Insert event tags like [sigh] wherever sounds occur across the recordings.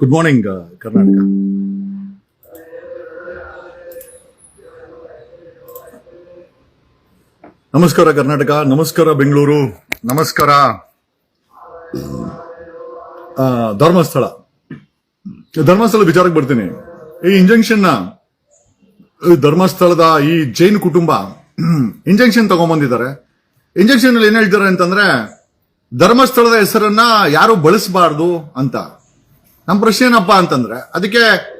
Good morning Karnataka ನಮಸ್ಕಾರ ಕರ್ನಾಟಕ ನಮಸ್ಕಾರ ಬೆಂಗಳೂರು ನಮಸ್ಕಾರ ಧರ್ಮಸ್ಥಳ ಧರ್ಮಸ್ಥಳ ವಿಚಾರಕ್ಕೆ ಬರ್ತೀನಿ ಈ ಇಂಜೆಕ್ಷನ್ ಧರ್ಮಸ್ಥಳದ ಈ ಜೈನ್ ಕುಟುಂಬ ಇಂಜೆಕ್ಷನ್ ತಗೊಂಡ್ಬಂದಿದ್ದಾರೆ ಇಂಜೆಕ್ಷನ್ ಅಲ್ಲಿ ಏನ್ ಹೇಳ್ತಾರೆ ಅಂತಂದ್ರೆ ಧರ್ಮಸ್ಥಳದ ಹೆಸರನ್ನ ಯಾರು ಬಳಸಬಾರ್ದು ಅಂತ. ನಮ್ಮ ಪ್ರಶ್ನೆ ಏನಪ್ಪಾ ಅಂತಂದ್ರೆ, ಅದಕ್ಕೆ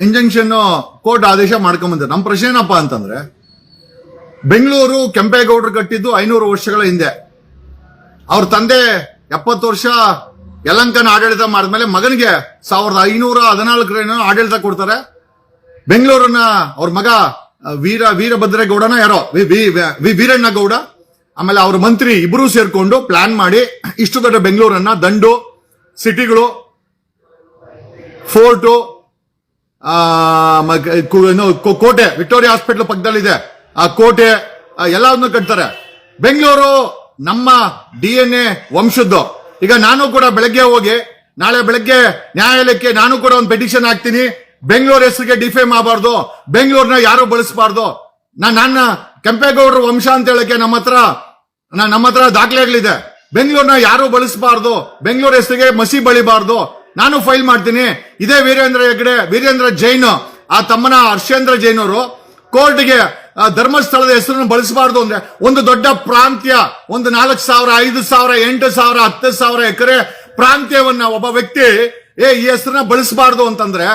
ಇಂಜೆಕ್ಷನ್ ಕೋರ್ಟ್ ಆದೇಶ ಮಾಡ್ಕೊಂಬಂದ್ರೆ ನಮ್ಮ ಪ್ರಶ್ನೆ ಏನಪ್ಪಾ ಅಂತಂದ್ರೆ, ಬೆಂಗಳೂರು ಕೆಂಪೇಗೌಡರು ಕಟ್ಟಿದ್ದು ಐನೂರು ವರ್ಷಗಳ ಹಿಂದೆ. ಅವ್ರ ತಂದೆ ಎಪ್ಪತ್ತು ವರ್ಷ ಯಲಂಕನ ಆಡಳಿತ ಮಾಡಿದ್ಮೇಲೆ ಮಗನಿಗೆ ಸಾವಿರದ ಐನೂರ ಹದಿನಾಲ್ಕರೇನೋ ಆಡಳಿತ ಕೊಡ್ತಾರೆ. ಬೆಂಗಳೂರನ್ನ ಅವ್ರ ಮಗ ವೀರ, ವೀರಭದ್ರೇಗೌಡನ ಯಾರೋ, ವಿ- ವೀರಣ್ಣ ಗೌಡ ಆಮೇಲೆ ಅವ್ರ ಮಂತ್ರಿ ಇಬ್ಬರೂ ಸೇರ್ಕೊಂಡು ಪ್ಲಾನ್ ಮಾಡಿ ಇಷ್ಟು ದೊಡ್ಡ ಬೆಂಗಳೂರನ್ನ ದಂಡು, ಸಿಟಿಗಳು ಫೋರ್ಟು ಕೋಟೆ, ವಿಕ್ಟೋರಿಯಾ ಹಾಸ್ಪಿಟಲ್ ಪಕ್ಕದಲ್ಲಿದೆ. ಆ ಕೋಟೆ ಎಲ್ಲವನ್ನು ಕಟ್ತಾರೆ. ಬೆಂಗಳೂರು ನಮ್ಮ ಡಿ ಎನ್ ಎ ವಂಶದ್ದು. ಈಗ ನಾನು ಕೂಡ ಬೆಳಗ್ಗೆ ಹೋಗಿ, ನಾಳೆ ಬೆಳಗ್ಗೆ ನ್ಯಾಯಾಲಯಕ್ಕೆ ನಾನು ಕೂಡ ಒಂದು ಪೆಟಿಷನ್ ಹಾಕ್ತೀನಿ. ಬೆಂಗಳೂರು ಹೆಸರಿಗೆ ಡಿಫೇಮ್ ಆಗಬಾರ್ದು. ಬೆಂಗಳೂರನ್ನ ಯಾರು ಬಳಸಬಾರ್ದು. ನಾನು ನನ್ನ ಕೆಂಪೇಗೌಡರ ವಂಶ ಅಂತ ಹೇಳಕ್ಕೆ ನಮ್ಮ ಹತ್ರ ನಮ್ಮ ಹತ್ರ ದಾಖಲೆಗಳಿದೆ. ಬೆಂಗಳೂರನ್ನ ಯಾರು ಬಳಸಬಾರ್ದು. ಬೆಂಗಳೂರು ಹೆಸರಿಗೆ ಮಸಿ ಬಳಿಬಾರ್ದು. ನಾನು ಫೈಲ್ ಮಾಡ್ತೀನಿ. ಇದೇ ವೀರೇಂದ್ರ ಹೆಗ್ಡೆ, ವೀರೇಂದ್ರ ಜೈನ್, ಆ ತಮ್ಮನ ಹರ್ಷೇಂದ್ರ ಜೈನ್ ಅವರು. ಕೋರ್ಟ್ಗೆ ಧರ್ಮಸ್ಥಳದ ಹೆಸರನ್ನು ಬಳಸಬಾರ್ದು ಅಂದ್ರೆ ಒಂದು ದೊಡ್ಡ ಪ್ರಾಂತ್ಯ, ಒಂದು ನಾಲ್ಕು ಸಾವಿರ, ಐದು ಸಾವಿರ, ಎಂಟು ಸಾವಿರ, ಹತ್ತು ಸಾವಿರ ಎಕರೆ ಪ್ರಾಂತ್ಯವನ್ನ ಒಬ್ಬ ವ್ಯಕ್ತಿ, ಏ, ಈ ಹೆಸರನ್ನ ಬಳಸಬಾರ್ದು ಅಂತಂದ್ರೆ,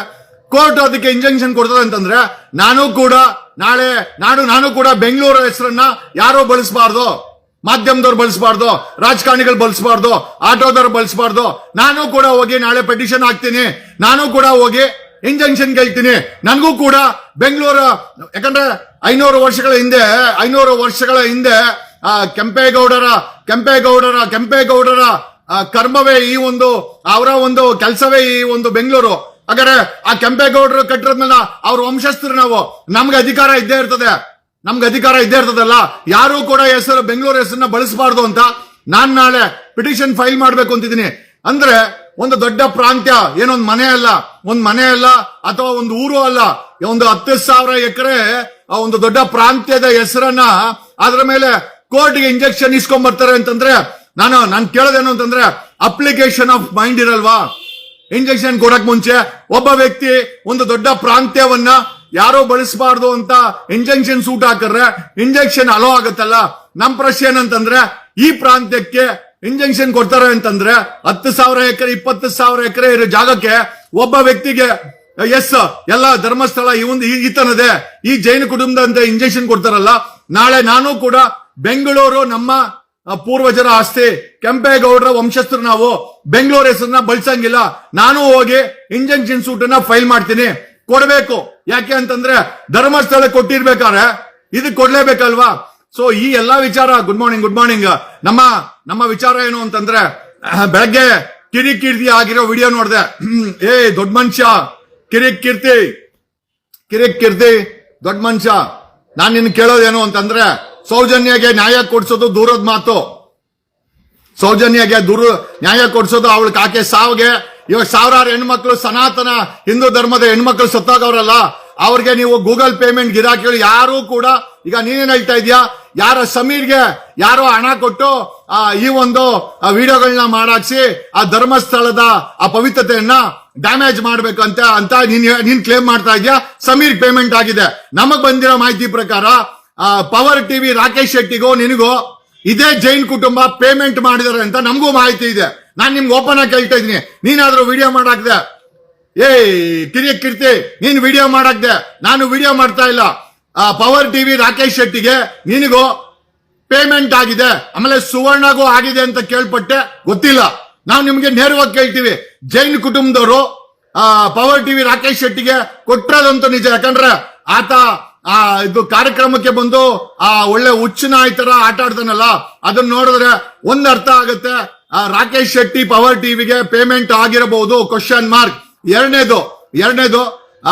ಕೋರ್ಟ್ ಅದಕ್ಕೆ ಇಂಜೆಕ್ಷನ್ ಕೊಡ್ತದೆ ಅಂತಂದ್ರೆ, ನಾನು ಕೂಡ ನಾಳೆ ನಾಡು ನಾನು ಕೂಡ ಬೆಂಗಳೂರು ಹೆಸರನ್ನ ಯಾರೋ ಬಳಸಬಾರ್ದು. ಮಾಧ್ಯಮದವ್ರು ಬಳಸಬಾರ್ದು ರಾಜಕಾರಣಿಗಳು ಬಳಸಬಾರ್ದು ಆಟೋದವ್ರು ಬಳಸಬಾರ್ದು. ನಾನು ಕೂಡ ಹೋಗಿ ನಾಳೆ ಪೆಟಿಷನ್ ಹಾಕ್ತೀನಿ. ನಾನು ಕೂಡ ಹೋಗಿ ಇಂಜೆಕ್ಷನ್ ಗೆಲ್ತೀನಿ ನನಗೂ ಕೂಡ ಬೆಂಗಳೂರು ಯಾಕಂದ್ರೆ ಐನೂರು ವರ್ಷಗಳ ಹಿಂದೆ ಐನೂರು ವರ್ಷಗಳ ಹಿಂದೆ ಆ, ಕೆಂಪೇಗೌಡರ ಕೆಂಪೇಗೌಡರ ಕೆಂಪೇಗೌಡರ ಕರ್ಮವೇ ಈ ಒಂದು ಅವರ ಒಂದು ಕೆಲಸವೇ ಈ ಒಂದು ಬೆಂಗಳೂರು. ಹಾಗಾದ್ರೆ ಆ ಕೆಂಪೇಗೌಡರು ಕಟ್ಟಿರೋದ್ಮೇಲೆ ಅವ್ರ ವಂಶಸ್ಥರು ನಾವು. ನಮ್ಗೆ ಅಧಿಕಾರ ಇದ್ದೇ ಇರ್ತದೆ. ನಮ್ಗೆ ಅಧಿಕಾರ ಇದ್ದೇ ಇರ್ತದಲ್ಲ, ಯಾರು ಕೂಡ ಹೆಸರು, ಬೆಂಗಳೂರು ಹೆಸರನ್ನ ಬಳಸಬಾರ್ದು ಅಂತ ನಾನ್ ನಾಳೆ ಪಿಟಿಷನ್ ಫೈಲ್ ಮಾಡ್ಬೇಕು ಅಂತಿದ್ದೀನಿ. ಅಂದ್ರೆ ಒಂದು ದೊಡ್ಡ ಪ್ರಾಂತ್ಯ, ಏನೊಂದು ಮನೆ ಅಲ್ಲ, ಒಂದ್ ಮನೆ ಅಲ್ಲ, ಅಥವಾ ಒಂದು ಊರು ಅಲ್ಲ, ಒಂದು ಹತ್ತು ಸಾವಿರ ಎಕರೆ ಒಂದು ದೊಡ್ಡ ಪ್ರಾಂತ್ಯದ ಹೆಸರನ್ನ ಅದ್ರ ಮೇಲೆ ಕೋರ್ಟ್ಗೆ ಇಂಜೆಕ್ಷನ್ ಇಸ್ಕೊಂಡ್ ಬರ್ತಾರೆ ಅಂತಂದ್ರೆ, ನಾನು ನಾನು ಕೇಳೋದೇನು ಅಂತಂದ್ರೆ ಅಪ್ಲಿಕೇಶನ್ ಆಫ್ ಮೈಂಡ್ ಇರಲ್ವಾ? ಇಂಜೆಕ್ಷನ್ ಕೊಡಕ್ ಮುಂಚೆ ಒಬ್ಬ ವ್ಯಕ್ತಿ ಒಂದು ದೊಡ್ಡ ಪ್ರಾಂತ್ಯವನ್ನ ಯಾರೋ ಬಳಸಬಾರ್ದು ಅಂತ ಇಂಜೆಕ್ಷನ್ ಸೂಟ್ ಹಾಕಿದ್ರೆ ಇಂಜೆಕ್ಷನ್ ಅಲೋ ಆಗತ್ತಲ್ಲ? ನಮ್ ಪ್ರಶ್ನೆ ಏನಂತಂದ್ರೆ, ಈ ಪ್ರಾಂತ್ಯಕ್ಕೆ ಇಂಜೆಕ್ಷನ್ ಕೊಡ್ತಾರೆ ಅಂತಂದ್ರೆ ಹತ್ತು ಸಾವಿರ ಎಕರೆ, ಇಪ್ಪತ್ತು ಸಾವಿರ ಎಕರೆ ಇರೋ ಜಾಗಕ್ಕೆ ಒಬ್ಬ ವ್ಯಕ್ತಿಗೆ, ಎಸ್, ಎಲ್ಲ ಧರ್ಮಸ್ಥಳ ಈ ಒಂದು ಈ- ಈತನದೇ, ಈ ಜೈನ ಕುಟುಂಬದಂತೆ ಇಂಜೆಕ್ಷನ್ ಕೊಡ್ತಾರಲ್ಲ? ನಾಳೆ ನಾನು ಕೂಡ ಬೆಂಗಳೂರು ನಮ್ಮ ಪೂರ್ವಜರ ಆಸ್ತಿ, ಕೆಂಪೇಗೌಡರ ವಂಶಸ್ಥರು ನಾವು ಬೆಂಗಳೂರು ಹೆಸರನ್ನ ಬಳಸಂಗಿಲ್ಲ. ನಾನು ಹೋಗಿ ಇಂಜೆಕ್ಷನ್ ಸೂಟ್ ಅನ್ನ ಫೈಲ್ ಮಾಡ್ತೀನಿ. ಕೊಡಬೇಕು. ಯಾಕೆ ಅಂತಂದ್ರೆ ಧರ್ಮಸ್ಥಳ ಕೊಟ್ಟಿರ್ಬೇಕಾದ್ರೆ ಇದು ಕೊಡ್ಲೇಬೇಕಲ್ವಾ? ಸೊ ಈ ಎಲ್ಲಾ ವಿಚಾರ ಗುಡ್ ಮಾರ್ನಿಂಗ್ ಗುಡ್ ಮಾರ್ನಿಂಗ್ ನಮ್ಮ ನಮ್ಮ ವಿಚಾರ ಏನು ಅಂತಂದ್ರೆ, [clears throat] ಬೆಳಗ್ಗೆ ಕಿರಿ ಕೀರ್ತಿ ಆಗಿರೋ ವಿಡಿಯೋ ನೋಡಿದೆ. [clears throat] ಏ, ದೊಡ್ಡ ಮನುಷ್ಯ ಕಿರಿಕ್ ಕೀರ್ತಿ ಕಿರಿಕ್ ಕೀರ್ತಿ ದೊಡ್ಡ ಮನುಷ್ಯ. ನಾನು ನಿನ್ ಕೇಳೋದೇನು ಅಂತಂದ್ರೆ, ಸೌಜನ್ಯಗೆ ನ್ಯಾಯ ಕೊಡ್ಸೋದು ದೂರದ ಮಾತು. ಸೌಜನ್ಯಗೆ ದೂರ, ನ್ಯಾಯ ಕೊಡ್ಸೋದು ಅವಳ ಕಾಕೆ ಸಾವಿಗೆ ಇವಾಗ ಸಾವಿರಾರು ಹೆಣ್ಮಕ್ಳು ಸನಾತನ ಹಿಂದೂ ಧರ್ಮದ ಹೆಣ್ಮಕ್ಳು ಸತ್ತಾಗವ್ರಲ್ಲ, ಅವ್ರಿಗೆ ನೀವು ಗೂಗಲ್ ಪೇಮೆಂಟ್ ಗಿರಾಕಿಗಳು ಯಾರು ಕೂಡ, ಈಗ ನೀನೇನ್ ಹೇಳ್ತಾ ಇದೀಯಾ? ಯಾರ ಸಮೀರ್ಗೆ ಯಾರೋ ಹಣ ಕೊಟ್ಟು ಈ ಒಂದು ವಿಡಿಯೋಗಳನ್ನ ಮಾಡಾಕ್ಸಿ, ಆ ಧರ್ಮಸ್ಥಳದ ಆ ಪವಿತ್ರತೆಯನ್ನ ಡ್ಯಾಮೇಜ್ ಮಾಡ್ಬೇಕಂತ, ಅಂತ ನೀನ್ ನೀನ್ ಕ್ಲೇಮ್ ಮಾಡ್ತಾ ಇದೀಯಾ? ಸಮೀರ್ ಪೇಮೆಂಟ್ ಆಗಿದೆ. ನಮಗ್ ಬಂದಿರೋ ಮಾಹಿತಿ ಪ್ರಕಾರ ಪವರ್ ಟಿವಿ ರಾಕೇಶ್ ಶೆಟ್ಟಿಗೂ, ನಿನಗೂ, ಇದೇ ಜೈನ್ ಕುಟುಂಬ ಪೇಮೆಂಟ್ ಮಾಡಿದಾರೆ ಅಂತ ನಮಗೂ ಮಾಹಿತಿ ಇದೆ. ನಾನ್ ನಿಮ್ಗೆ ಓಪನ್ ಆಗಿ ಕೇಳ್ತಾ ಇದೀನಿ ನೀನಾದ್ರೂ ವಿಡಿಯೋ ಮಾಡಾಕ್ದೆ? ಏಯ್, ಕಿರಿಯ ಕಿರ್ತಿ, ನೀನು ವಿಡಿಯೋ ಮಾಡಾಕ್ದೆ? ನಾನು ವಿಡಿಯೋ ಮಾಡ್ತಾ ಇಲ್ಲ. ಆ ಪವರ್ ಟಿವಿ ರಾಕೇಶ್ ಶೆಟ್ಟಿಗೆ ನಿನಗೂ ಪೇಮೆಂಟ್ ಆಗಿದೆ. ಆಮೇಲೆ ಸುವರ್ಣಗೂ ಆಗಿದೆ ಅಂತ ಕೇಳ್ಪಟ್ಟೆ. ಗೊತ್ತಿಲ್ಲ. ನಾವು ನಿಮ್ಗೆ ನೇರವಾಗಿ ಕೇಳ್ತೀವಿ. ಜೈನ್ ಕುಟುಂಬದವರು, ಆ ಪವರ್ ಟಿವಿ ರಾಕೇಶ್ ಶೆಟ್ಟಿಗೆ ಕೊಟ್ಟಿರೋದಂತೂ ನಿಜ. ಯಾಕಂದ್ರೆ ಆತ, ಆ, ಇದು ಕಾರ್ಯಕ್ರಮಕ್ಕೆ ಬಂದು, ಆ, ಒಳ್ಳೆ ಹುಚ್ಚಿನ ಈ ತರ ಆಟ ಆಡ್ತಾನಲ್ಲ, ಅದನ್ನ ನೋಡಿದ್ರೆ ಒಂದ್ ಅರ್ಥ ಆಗುತ್ತೆ. ರಾಕೇಶ್ ಶೆಟ್ಟಿ ಪವರ್ ಟಿವಿಗೆ ಪೇಮೆಂಟ್ ಆಗಿರಬಹುದು ಕ್ವಶನ್ ಮಾರ್ಕ್ ಎರಡನೇದು ಎರಡನೇದು, ಆ,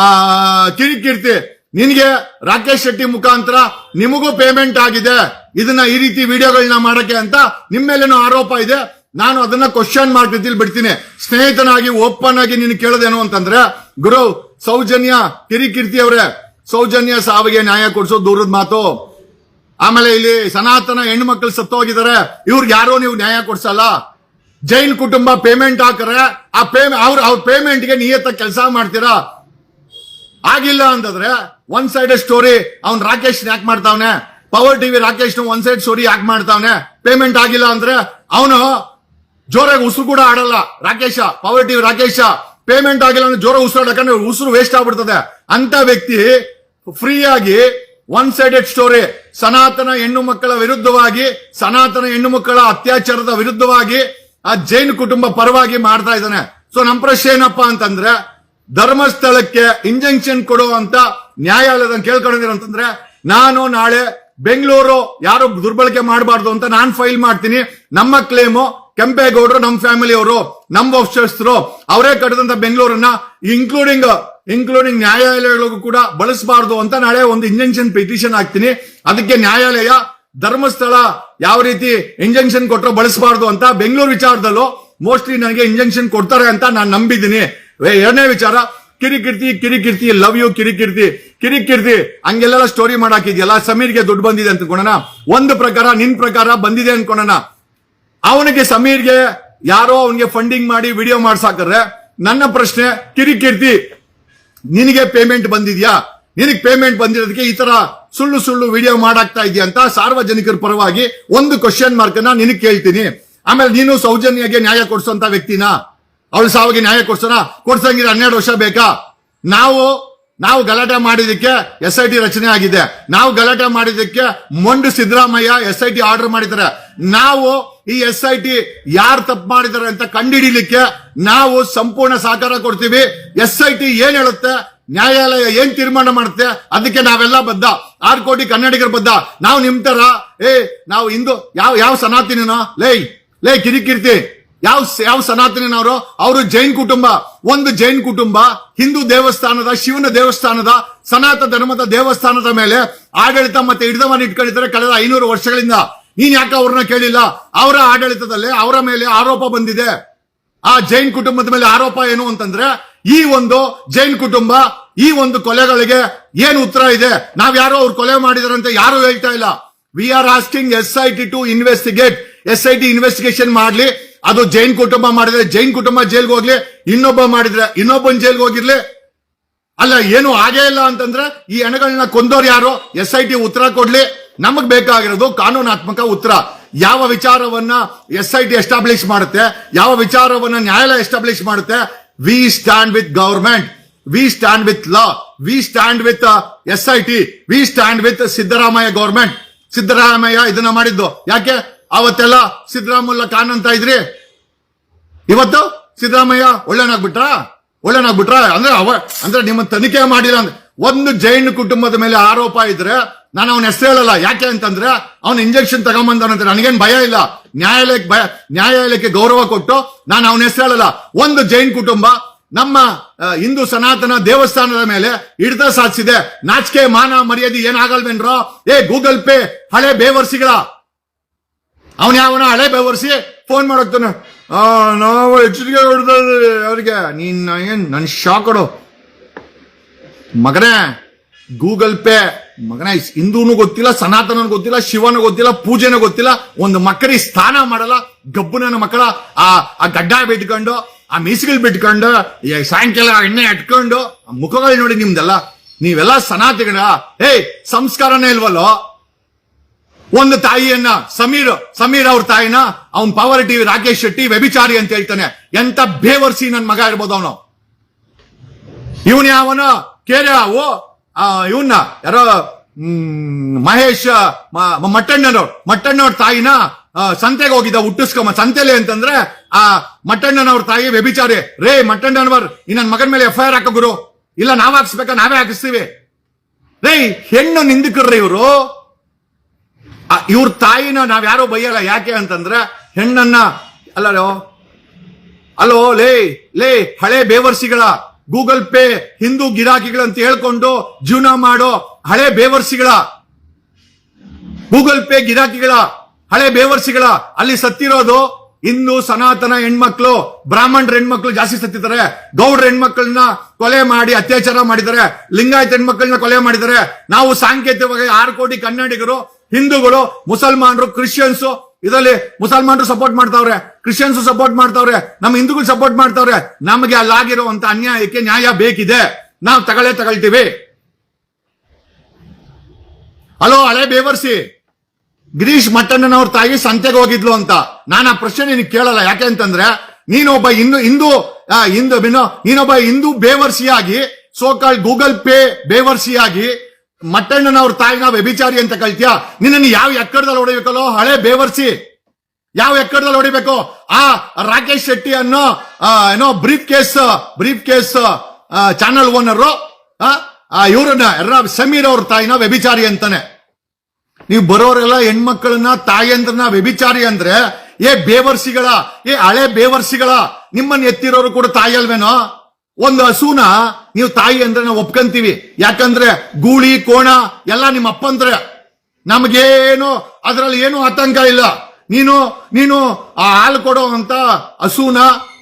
ಕಿರಿಕಿರ್ತಿ. ನಿನ್ಗೆ ರಾಕೇಶ್ ಶೆಟ್ಟಿ ಮುಖಾಂತರ ನಿಮಗೂ ಪೇಮೆಂಟ್ ಆಗಿದೆ. ಇದನ್ನ ಈ ರೀತಿ ವಿಡಿಯೋಗಳನ್ನ ಮಾಡಕ್ಕೆ ಅಂತ ನಿಮ್ಮ ಮೇಲೇನೋ ಆರೋಪ ಇದೆ. ನಾನು ಅದನ್ನ ಕ್ವಶನ್ ಮಾರ್ಕ್ ರೀತಿಯಲ್ಲಿ ಬಿಡ್ತೀನಿ. ಸ್ನೇಹಿತನಾಗಿ ಓಪನ್ ಆಗಿ ನೀನು ಕೇಳೋದೇನು ಅಂತಂದ್ರೆ, ಗುರು ಸೌಜನ್ಯ ಕಿರಿಕಿರ್ತಿ ಅವರೇ ಸೌಜನ್ಯ ಸಾವಿಗೆ ನ್ಯಾಯ ಕೊಡಿಸೋ ದೂರದ ಮಾತು. ಆಮೇಲೆ ಇಲ್ಲಿ ಸನಾತನ ಹೆಣ್ಣು ಮಕ್ಕಳು ಸತ್ತೋಗಿದ್ದಾರೆ. ಇವ್ರಿಗೆ ಯಾರೋ ನೀವು ನ್ಯಾಯ ಕೊಡ್ಸಲ್ಲ. ಜೈನ್ ಕುಟುಂಬ ಪೇಮೆಂಟ್ ಹಾಕರೆ, ಆ ಪೇಮೆ ಅವ್ರ ಅವ್ರ ಪೇಮೆಂಟ್ಗೆ ನಿಯತ ಕೆಲಸ ಮಾಡ್ತೀರಾ? ಆಗಿಲ್ಲ ಅಂತಂದ್ರೆ ಒನ್ ಸೈಡ್ ಸ್ಟೋರಿ ಅವ್ನ್ ರಾಕೇಶ್ ಯಾಕೆ ಮಾಡ್ತಾವನೆ? Power TV Rakesh one side story ಯಾಕೆ ಮಾಡ್ತಾವನೆ? ಪೇಮೆಂಟ್ ಆಗಿಲ್ಲ ಅಂದ್ರೆ ಅವನು ಜೋರಾಗಿ ಉಸಿರು ಕೂಡ ಆಡಲ್ಲ. Rakesh power TV Rakesh payment ಆಗಿಲ್ಲ ಅಂದ್ರೆ ಜೋರ ಉಸಿರು ಆಡಕಂದ್ರೆ ಉಸಿರು ವೇಸ್ಟ್ ಆಗ್ಬಿಡ್ತದೆ. ಅಂತ ವ್ಯಕ್ತಿ ಫ್ರೀಯಾಗಿ ಒನ್ ಸೈಡೆಡ್ ಸ್ಟೋರಿ ಸನಾತನ ಹೆಣ್ಣು ಮಕ್ಕಳ ವಿರುದ್ಧವಾಗಿ, ಸನಾತನ ಹೆಣ್ಣು ಮಕ್ಕಳ ಅತ್ಯಾಚಾರದ ವಿರುದ್ಧವಾಗಿ ಆ ಜೈನ್ ಕುಟುಂಬ ಪರವಾಗಿ ಮಾಡ್ತಾ ಇದ್ದಾನೆ. ಸೊ ನಮ್ಮ ಪ್ರಶ್ನೆ ಏನಪ್ಪಾ ಅಂತಂದ್ರೆ, ಧರ್ಮಸ್ಥಳಕ್ಕೆ ಇಂಜೆಕ್ಷನ್ ಕೊಡುವಂತ ನ್ಯಾಯಾಲಯದ ಕೇಳ್ಕೊಂಡಿದ್ರು ಅಂತಂದ್ರೆ, ನಾನು ನಾಳೆ ಬೆಂಗಳೂರು ಯಾರು ದುರ್ಬಳಕೆ ಮಾಡಬಾರ್ದು ಅಂತ ನಾನು ಫೈಲ್ ಮಾಡ್ತೀನಿ. ನಮ್ಮ ಕ್ಲೇಮು ಕೆಂಪೇಗೌಡರು ನಮ್ಮ ಫ್ಯಾಮಿಲಿ ಅವರು ನಮ್ಮ ವಂಶಸ್ಥರು, ಅವರೇ ಕಟ್ಟಿದಂತ ಬೆಂಗಳೂರನ್ನ ಇನ್ಕ್ಲೂಡಿಂಗ್ ಇನ್ಕ್ಲೂಡಿಂಗ್ ನ್ಯಾಯಾಲಯಗಳಿಗೂ ಕೂಡ ಬಳಸಬಾರ್ದು ಅಂತ ನಾಳೆ ಒಂದು ಇಂಜೆಕ್ಷನ್ ಪಿಟಿಷನ್ ಹಾಕ್ತೀನಿ. ಅದಕ್ಕೆ ನ್ಯಾಯಾಲಯ ಧರ್ಮಸ್ಥಳ ಯಾವ ರೀತಿ ಇಂಜೆಕ್ಷನ್ ಕೊಟ್ಟರು ಬಳಸಬಾರ್ದು ಅಂತ ಬೆಂಗಳೂರು ವಿಚಾರದಲ್ಲೂ ಮೋಸ್ಟ್ಲಿ ನನಗೆ ಇಂಜೆಕ್ಷನ್ ಕೊಡ್ತಾರೆ ಅಂತ ನಾನು ನಂಬಿದ್ದೀನಿ. ಎರಡನೇ ವಿಚಾರ, ಕಿರಿಕಿರ್ತಿ ಕಿರಿಕಿರ್ತಿ ಲವ್ ಯು ಕಿರಿಕಿರ್ತಿ ಕಿರಿಕಿರ್ತಿ ಹಂಗೆಲ್ಲ ಸ್ಟೋರಿ ಮಾಡಾಕಿದ್ಯಲ್ಲ, ಸಮೀರ್ಗೆ ದುಡ್ಡು ಬಂದಿದೆ ಅಂತ ಕೊಡೋಣ ಒಂದು ಪ್ರಕಾರ, ನಿನ್ ಪ್ರಕಾರ ಬಂದಿದೆ ಅನ್ಕೊಳ್ಳೋಣ ಅವನಿಗೆ ಸಮೀರ್ಗೆ ಯಾರೋ ಅವನಿಗೆ ಫಂಡಿಂಗ್ ಮಾಡಿ ವಿಡಿಯೋ ಮಾಡ್ಸಾಕ್ರೆ ನನ್ನ ಪ್ರಶ್ನೆ, ಕಿರಿಕಿರ್ತಿ, ನಿನಗೆ ಪೇಮೆಂಟ್ ಬಂದಿದ್ಯಾ? ನಿನಗೆ ಪೇಮೆಂಟ್ ಬಂದಿರೋದಕ್ಕೆ ಈ ತರ ಸುಳ್ಳು ಸುಳ್ಳು ವಿಡಿಯೋ ಮಾಡಾಕ್ತಾ ಇದೆಯಾ ಅಂತ ಸಾರ್ವಜನಿಕರ ಪರವಾಗಿ ಒಂದು ಕ್ವಶನ್ ಮಾರ್ಕ್ ಅನ್ನ ನಿನಗೆ ಕೇಳ್ತೀನಿ. ಆಮೇಲೆ ನೀನು ಸೌಜನ್ಯಗೆ ನ್ಯಾಯ ಕೊಡ್ಸೋಂತ ವ್ಯಕ್ತಿನ? ಅವಳು ಸಾವಿಗೆ ನ್ಯಾಯ ಕೊಡ್ಸೋಣ ಕೊಡ್ಸಂಗಿದ್ರೆ ಹನ್ನೆರಡು ವರ್ಷ ಬೇಕಾ? ನಾವು ನಾವು ಗಲಾಟೆ ಮಾಡಿದಕ್ಕೆ ಎಸ್ ಐ ಟಿ ರಚನೆ ಆಗಿದೆ. ನಾವು ಗಲಾಟೆ ಮಾಡಿದಕ್ಕೆ ಮೊಂಡು Siddaramaiah S I T order ಮಾಡಿದ್ದಾರೆ. ನಾವು ಈ ಎಸ್ ಐ ಟಿ ಯಾರು ತಪ್ಪು ಮಾಡಿದ್ದಾರೆ ಅಂತ ಕಂಡುಹಿಡಿಲಿಕ್ಕೆ ನಾವು ಸಂಪೂರ್ಣ ಸಹಕಾರ ಕೊಡ್ತೀವಿ. ಎಸ್ ಐ ಟಿ ಏನ್ ಹೇಳುತ್ತೆ? ನ್ಯಾಯಾಲಯ ಏನ್ ತೀರ್ಮಾನ ಮಾಡುತ್ತೆ? ಅದಕ್ಕೆ ನಾವೆಲ್ಲ ಬದ್ಧ. ಆರು ಕೋಟಿ ಕನ್ನಡಿಗರು ಬದ್ಧ. ನಾವು ನಿಮ್ ತರ, ಏ, ನಾವು ಹಿಂದೂ, ಯಾವ ಯಾವ ಸನಾತಿನೋ ಲೇ ಲೇ ಕಿರಿಕಿರ್ತಿ. ಯಾವ ಯಾವ ಸನಾತನಿನವರು? ಅವರು ಜೈನ್ ಕುಟುಂಬ. ಒಂದು ಜೈನ್ ಕುಟುಂಬ, ಹಿಂದೂ ದೇವಸ್ಥಾನದ, ಶಿವನ ದೇವಸ್ಥಾನದ ಸನಾತನ ಧರ್ಮದ ದೇವಸ್ಥಾನದ ಮೇಲೆ ಆಡಳಿತ ಮತ್ತೆ ಹಿಡಿದವನ್ನು ಇಟ್ಕೊಂಡಿದ್ದಾರೆ ಕಳೆದ ಐನೂರು ವರ್ಷಗಳಿಂದ. ನೀನ್ ಯಾಕೆ ಅವ್ರನ್ನ ಕೇಳಿಲ್ಲ? ಅವರ ಆಡಳಿತದಲ್ಲಿ ಅವರ ಮೇಲೆ ಆರೋಪ ಬಂದಿದೆ. ಆ ಜೈನ್ ಕುಟುಂಬದ ಮೇಲೆ ಆರೋಪ ಏನು ಅಂತಂದ್ರೆ ಈ ಒಂದು ಜೈನ್ ಕುಟುಂಬ, ಈ ಒಂದು ಕೊಲೆಗಳಿಗೆ ಏನು ಉತ್ತರ ಇದೆ? ನಾವ್ ಯಾರೋ ಅವ್ರು ಕೊಲೆ ಮಾಡಿದಾರೆ ಅಂತ ಯಾರು ಹೇಳ್ತಾ ಇಲ್ಲ. We are asking S I T to investigate S I T investigation ಮಾಡ್ಲಿ. ಅದು ಜೈನ್ ಕುಟುಂಬ ಮಾಡಿದ್ರೆ ಜೈನ್ ಕುಟುಂಬ ಜೈಲ್ಗೆ ಹೋಗ್ಲಿ, ಇನ್ನೊಬ್ಬ ಮಾಡಿದ್ರೆ ಇನ್ನೊಬ್ಬನ್ ಜೈಲ್ಗೆ ಹೋಗಿರ್ಲಿ. ಅಲ್ಲ, ಏನು ಆಗೇ ಇಲ್ಲ ಅಂತಂದ್ರೆ ಈ ಹೆಣಗಳನ್ನ ಕೊಂದೋರು ಯಾರು ಎಸ್ ಐ ಟಿ ಉತ್ತರ ಕೊಡ್ಲಿ. ನಮಗ್ ಬೇಕಾಗಿರೋದು ಕಾನೂನಾತ್ಮಕ ಉತ್ತರ. ಯಾವ ವಿಚಾರವನ್ನ ಎಸ್ ಐ ಟಿ ಎಸ್ಟಾಬ್ಲಿಷ್ ಮಾಡುತ್ತೆ, ಯಾವ ವಿಚಾರವನ್ನ ನ್ಯಾಯಾಲಯ ಎಸ್ಟಾಬ್ಲಿಷ್ ಮಾಡುತ್ತೆ we stand with government we stand with law we stand with S I T we stand with Siddaramaiah government Siddaramaiah ಇದನ್ನ ಮಾಡಿದ್ದು. ಯಾಕೆ? ಅವತ್ತೆಲ್ಲ ಸಿದ್ದರಾಮುಲ್ಲಾ ಖಾನ್ ಅಂತ ಇದ್ರಿ. ಇವತ್ತು ಸಿದ್ದರಾಮಯ್ಯ ಒಳ್ಳೆನಾಗ್ಬಿಟ್ರ? ಒಳ್ಳೆನಾಗ್ಬಿಟ್ರ? ಅಂದ್ರೆ ಅವ, ಅಂದ್ರೆ ನಿಮ್ಮ ತನಿಖೆ ಮಾಡಿಲ್ಲ ಅಂದ್ರೆ ಒಂದು ಜೈನ್ ಕುಟುಂಬದ ಮೇಲೆ ಆರೋಪ ಇದ್ರೆ ನಾನು ಅವನ ಹೆಸರು ಹೇಳಲ್ಲ. ಯಾಕೆ ಅಂತಂದ್ರೆ ಅವನ ಇಂಜೆಕ್ಷನ್ ತಗೊಂಬಂದವನಂತ ನನಗೇನು ಭಯ ಇಲ್ಲ. ನ್ಯಾಯಾಲಯಕ್ಕೆ ನ್ಯಾಯಾಲಯಕ್ಕೆ ಗೌರವ ಕೊಟ್ಟು, ನಾನು ಅವನ ಹೆಸರು ಹೇಳಲ್ಲ, ಒಂದು ಜೈನ್ ಕುಟುಂಬ ನಮ್ಮ ಹಿಂದೂ ಸನಾತನ ದೇವಸ್ಥಾನದ ಮೇಲೆ ಹಿಡಿತ ಸಾಧಿಸಿದೆ. ನಾಚಿಕೆ, ಮಾನ, ಮರ್ಯಾದೆ ಏನಾಗಲ್ವೇನ್ರೋ? ಏ, ಗೂಗಲ್ ಪೇ, ಹಳೆ ಬೇವರ್ಸಿಗಳ. ಅವನ ಯಾವನ ಹಳೆ ಬೇವರ್ಸಿ ಫೋನ್ ಮಾಡೋಗ್ತಾನೆ ನಾವು ಎಚ್ಚರಿಕೆ ಇದ್ದೀವಿ ಅವ್ರಿಗೆ. ನೀನ್ ಏನ್ ನನ್ ಶಾಕ್ ಕೊಡು. ಮಗನೇ ಗೂಗಲ್ ಪೇ ಮಗನ ಹಿಂದೂನು ಗೊತ್ತಿಲ್ಲ, ಸನಾತನನು ಗೊತ್ತಿಲ್ಲ, ಶಿವನ ಗೊತ್ತಿಲ್ಲ, ಪೂಜೆನೂ ಗೊತ್ತಿಲ್ಲ, ಒಂದು ಮಕ್ಕಳಿಗೆ ಸ್ನಾನ ಮಾಡಲ್ಲ ಗಬ್ಬುನ ಮಕ್ಕಳ, ಆ ಆ ಗಡ್ಡ ಬಿಟ್ಕೊಂಡು, ಆ ಮೀಸಗಳು ಬಿಟ್ಕೊಂಡು ಸಾಯಂಕಾಲ ಎಣ್ಣೆ ಇಟ್ಕೊಂಡು ಆ ಮುಖಗಳು ನೋಡಿ ನಿಮ್ದೆಲ್ಲ. ನೀವೆಲ್ಲ ಸನಾತನ ಏಯ್, ಸಂಸ್ಕಾರನೇ ಇಲ್ವಲ್ಲೋ? ಒಂದು ತಾಯಿಯನ್ನ, ಸಮೀರ್ ಸಮೀರ್ ಅವ್ರ ತಾಯಿನ, ಅವನ್ ಪವರ್ ಟಿವಿ ರಾಕೇಶ್ ಶೆಟ್ಟಿ ವ್ಯಭಿಚಾರಿ ಅಂತ ಹೇಳ್ತಾನೆ. ಎಂತ ಬೇವರ್ಸಿ ನನ್ ಮಗ ಇರ್ಬೋದು ಅವನು. ಇವನ್ ಯಾವನು? ಕೇರೆ ಇವನ್ನ ಯಾರೋ ಮಹೇಶ್ ಮಟ್ಟಣ್ಣನವ್ರು. ಮಟ್ಟಣ್ಣವ್ರ ತಾಯಿನ ಸಂತೆಗೆ ಹೋಗಿದ್ದ ಹುಟ್ಟಿಸ್ಕೊಂಬ, ಸಂತೆಲಿ ಅಂತಂದ್ರೆ, ಆ, ಮಟ್ಟಣ್ಣನವ್ರ ತಾಯಿ ವ್ಯಭಿಚಾರಿ. ರೇ, ಮಟ್ಟಣ್ಣನವರ್, ಈ ಮಗನ್ ಮಗನ ಮೇಲೆ ಎಫ್ ಐ ಆರ್ ಹಾಕೋ ಗುರು. ಇಲ್ಲ, ನಾವ್ ಹಾಕ್ಸ್ಬೇಕಾ? ನಾವೇ ಹಾಕಿಸ್ತೀವಿ. ರೇ, ಹೆಣ್ಣು ನಿಂದಕರ್ರಿ ಇವರು. ಇವ್ರ ತಾಯಿನ ನಾವ್ ಯಾರೋ ಬೈಯಲ್ಲ. ಯಾಕೆ ಅಂತಂದ್ರೆ, ಹೆಣ್ಣನ್ನ ಅಲ್ಲೋ ಅಲೋ, ಲೇ ಲೇ, ಹಳೆ ಬೇವರ್ಸಿಗಳ ಗೂಗಲ್ ಪೇ ಹಿಂದೂ ಗಿರಾಕಿಗಳಂತ ಹೇಳ್ಕೊಂಡು ಜೀವನ ಮಾಡೋ ಹಳೆ ಬೇವರ್ಸಿಗಳ. ಗೂಗಲ್ ಪೇ ಗಿರಾಕಿಗಳ, ಹಳೆ ಬೇವರ್ಸಿಗಳ, ಅಲ್ಲಿ ಸತ್ತಿರೋದು ಹಿಂದೂ ಸನಾತನ ಹೆಣ್ಮಕ್ಳು, ಬ್ರಾಹ್ಮಣರ ಹೆಣ್ಮಕ್ಳು ಜಾಸ್ತಿ ಸತ್ತಿದ್ದಾರೆ. ಗೌಡ್ರ ಹೆಣ್ಮಕ್ಳನ್ನ ಕೊಲೆ ಮಾಡಿ ಅತ್ಯಾಚಾರ ಮಾಡಿದ್ದಾರೆ. ಲಿಂಗಾಯತ ಹೆಣ್ಮಕ್ಳನ್ನ ಕೊಲೆ ಮಾಡಿದ್ದಾರೆ. ನಾವು ಸಾಂಕೇತಿಕವಾಗಿ ಆರು ಕೋಟಿ ಕನ್ನಡಿಗರು, ಹಿಂದೂಗಳು, ಮುಸಲ್ಮಾನರು, ಕ್ರಿಶ್ಚಿಯನ್ಸ್ ಇದರಲ್ಲಿ ಮುಸಲ್ಮಾನರು ಸಪೋರ್ಟ್ ಮಾಡ್ತಾವ್ರೆ ಕ್ರಿಶ್ಚಿಯನ್ಸ್ ಸಪೋರ್ಟ್ ಮಾಡ್ತಾವ್ರೆ, ನಮ್ಮ ಹಿಂದೂಗಳು ಸಪೋರ್ಟ್ ಮಾಡ್ತಾವ್ರೆ, ನಮಗೆ ಅಲ್ಲಾಗಿರುವಂತ ಅನ್ಯಾಯಕ್ಕೆ ನ್ಯಾಯ ಬೇಕಿದೆ. ನಾವು ತಗೊಳ್ಳೇ ತಗೊಳ್ತೀವಿ. ಹಲೋ ಹಳೆ ಬೇವರ್ಸಿ, ಗಿರೀಶ್ ಮಟ್ಟಣ್ಣನವ್ರ ತಾಯಿ ಸಂತೆಗೆ ಹೋಗಿದ್ಲು ಅಂತ. ನಾನು ಆ ಪ್ರಶ್ನೆ ನಿನಗೆ ಕೇಳಲ್ಲ, ಯಾಕೆ ಅಂತಂದ್ರೆ, ನೀನೊಬ್ಬ ಇನ್ನು ಹಿಂದೂ ಹಿಂದೂ ನೀನೊಬ್ಬ ಹಿಂದೂ ಬೇವರ್ಸಿಯಾಗಿ ಸೋಕಾಳ್ ಗೂಗಲ್ ಪೇ ಬೇವರ್ಸಿಯಾಗಿ ಮಟ್ಟಣ್ಣನವ್ರ ತಾಯಿನ ವ್ಯಭಿಚಾರಿ ಅಂತ ಕಳ್ತೀಯ ನಿನ್ನನ್ನು ಯಾವ ಎಕ್ಕಡದಲ್ಲಿ ಹೊಡಿಬೇಕಲ್ಲೋ? ಹಳೆ ಬೇವರ್ಸಿ. ಯಾವ ಎಕ್ಕಡದಲ್ಲಿ ಹೊಡಿಬೇಕು? ಆ ರಾಕೇಶ್ ಶೆಟ್ಟಿ ಅನ್ನೋ ಏನೋ briefcase briefcase channel owner ಇವ್ರನ್ನ ಸಮೀರ್ ಅವ್ರ ತಾಯಿನ ವ್ಯಭಿಚಾರಿ ಅಂತಾನೆ. ನೀವು ಬರೋರೆಲ್ಲ ಹೆಣ್ಮಕ್ಳನ್ನ, ತಾಯಂದ್ರನ್ನ ವ್ಯಭಿಚಾರಿ ಅಂದ್ರೆ, ಏ ಬೇವರ್ಸಿಗಳ, ಏ ಹಳೆ ಬೇವರ್ಸಿಗಳ, ನಿಮ್ಮನ್ನ ಎತ್ತಿರೋರು ಕೂಡ ತಾಯಿ ಅಲ್ವೇನೋ? ಒಂದು ಹಸುನ ನೀವು ತಾಯಿ ಅಂದ್ರೆ ನಾವು ಒಪ್ಕೊಂತೀವಿ. ಯಾಕಂದ್ರೆ ಗೂಳಿ, ಕೋಣ ಎಲ್ಲ ನಿಮ್ಮ ಅಪ್ಪಂದ್ರೆ ನಮಗೇನು, ಅದರಲ್ಲಿ ಏನು ಆತಂಕ ಇಲ್ಲ. ನೀನು ನೀನು ಆ ಹಾಲು ಕೊಡೋ ಅಂತ ಹಸುನ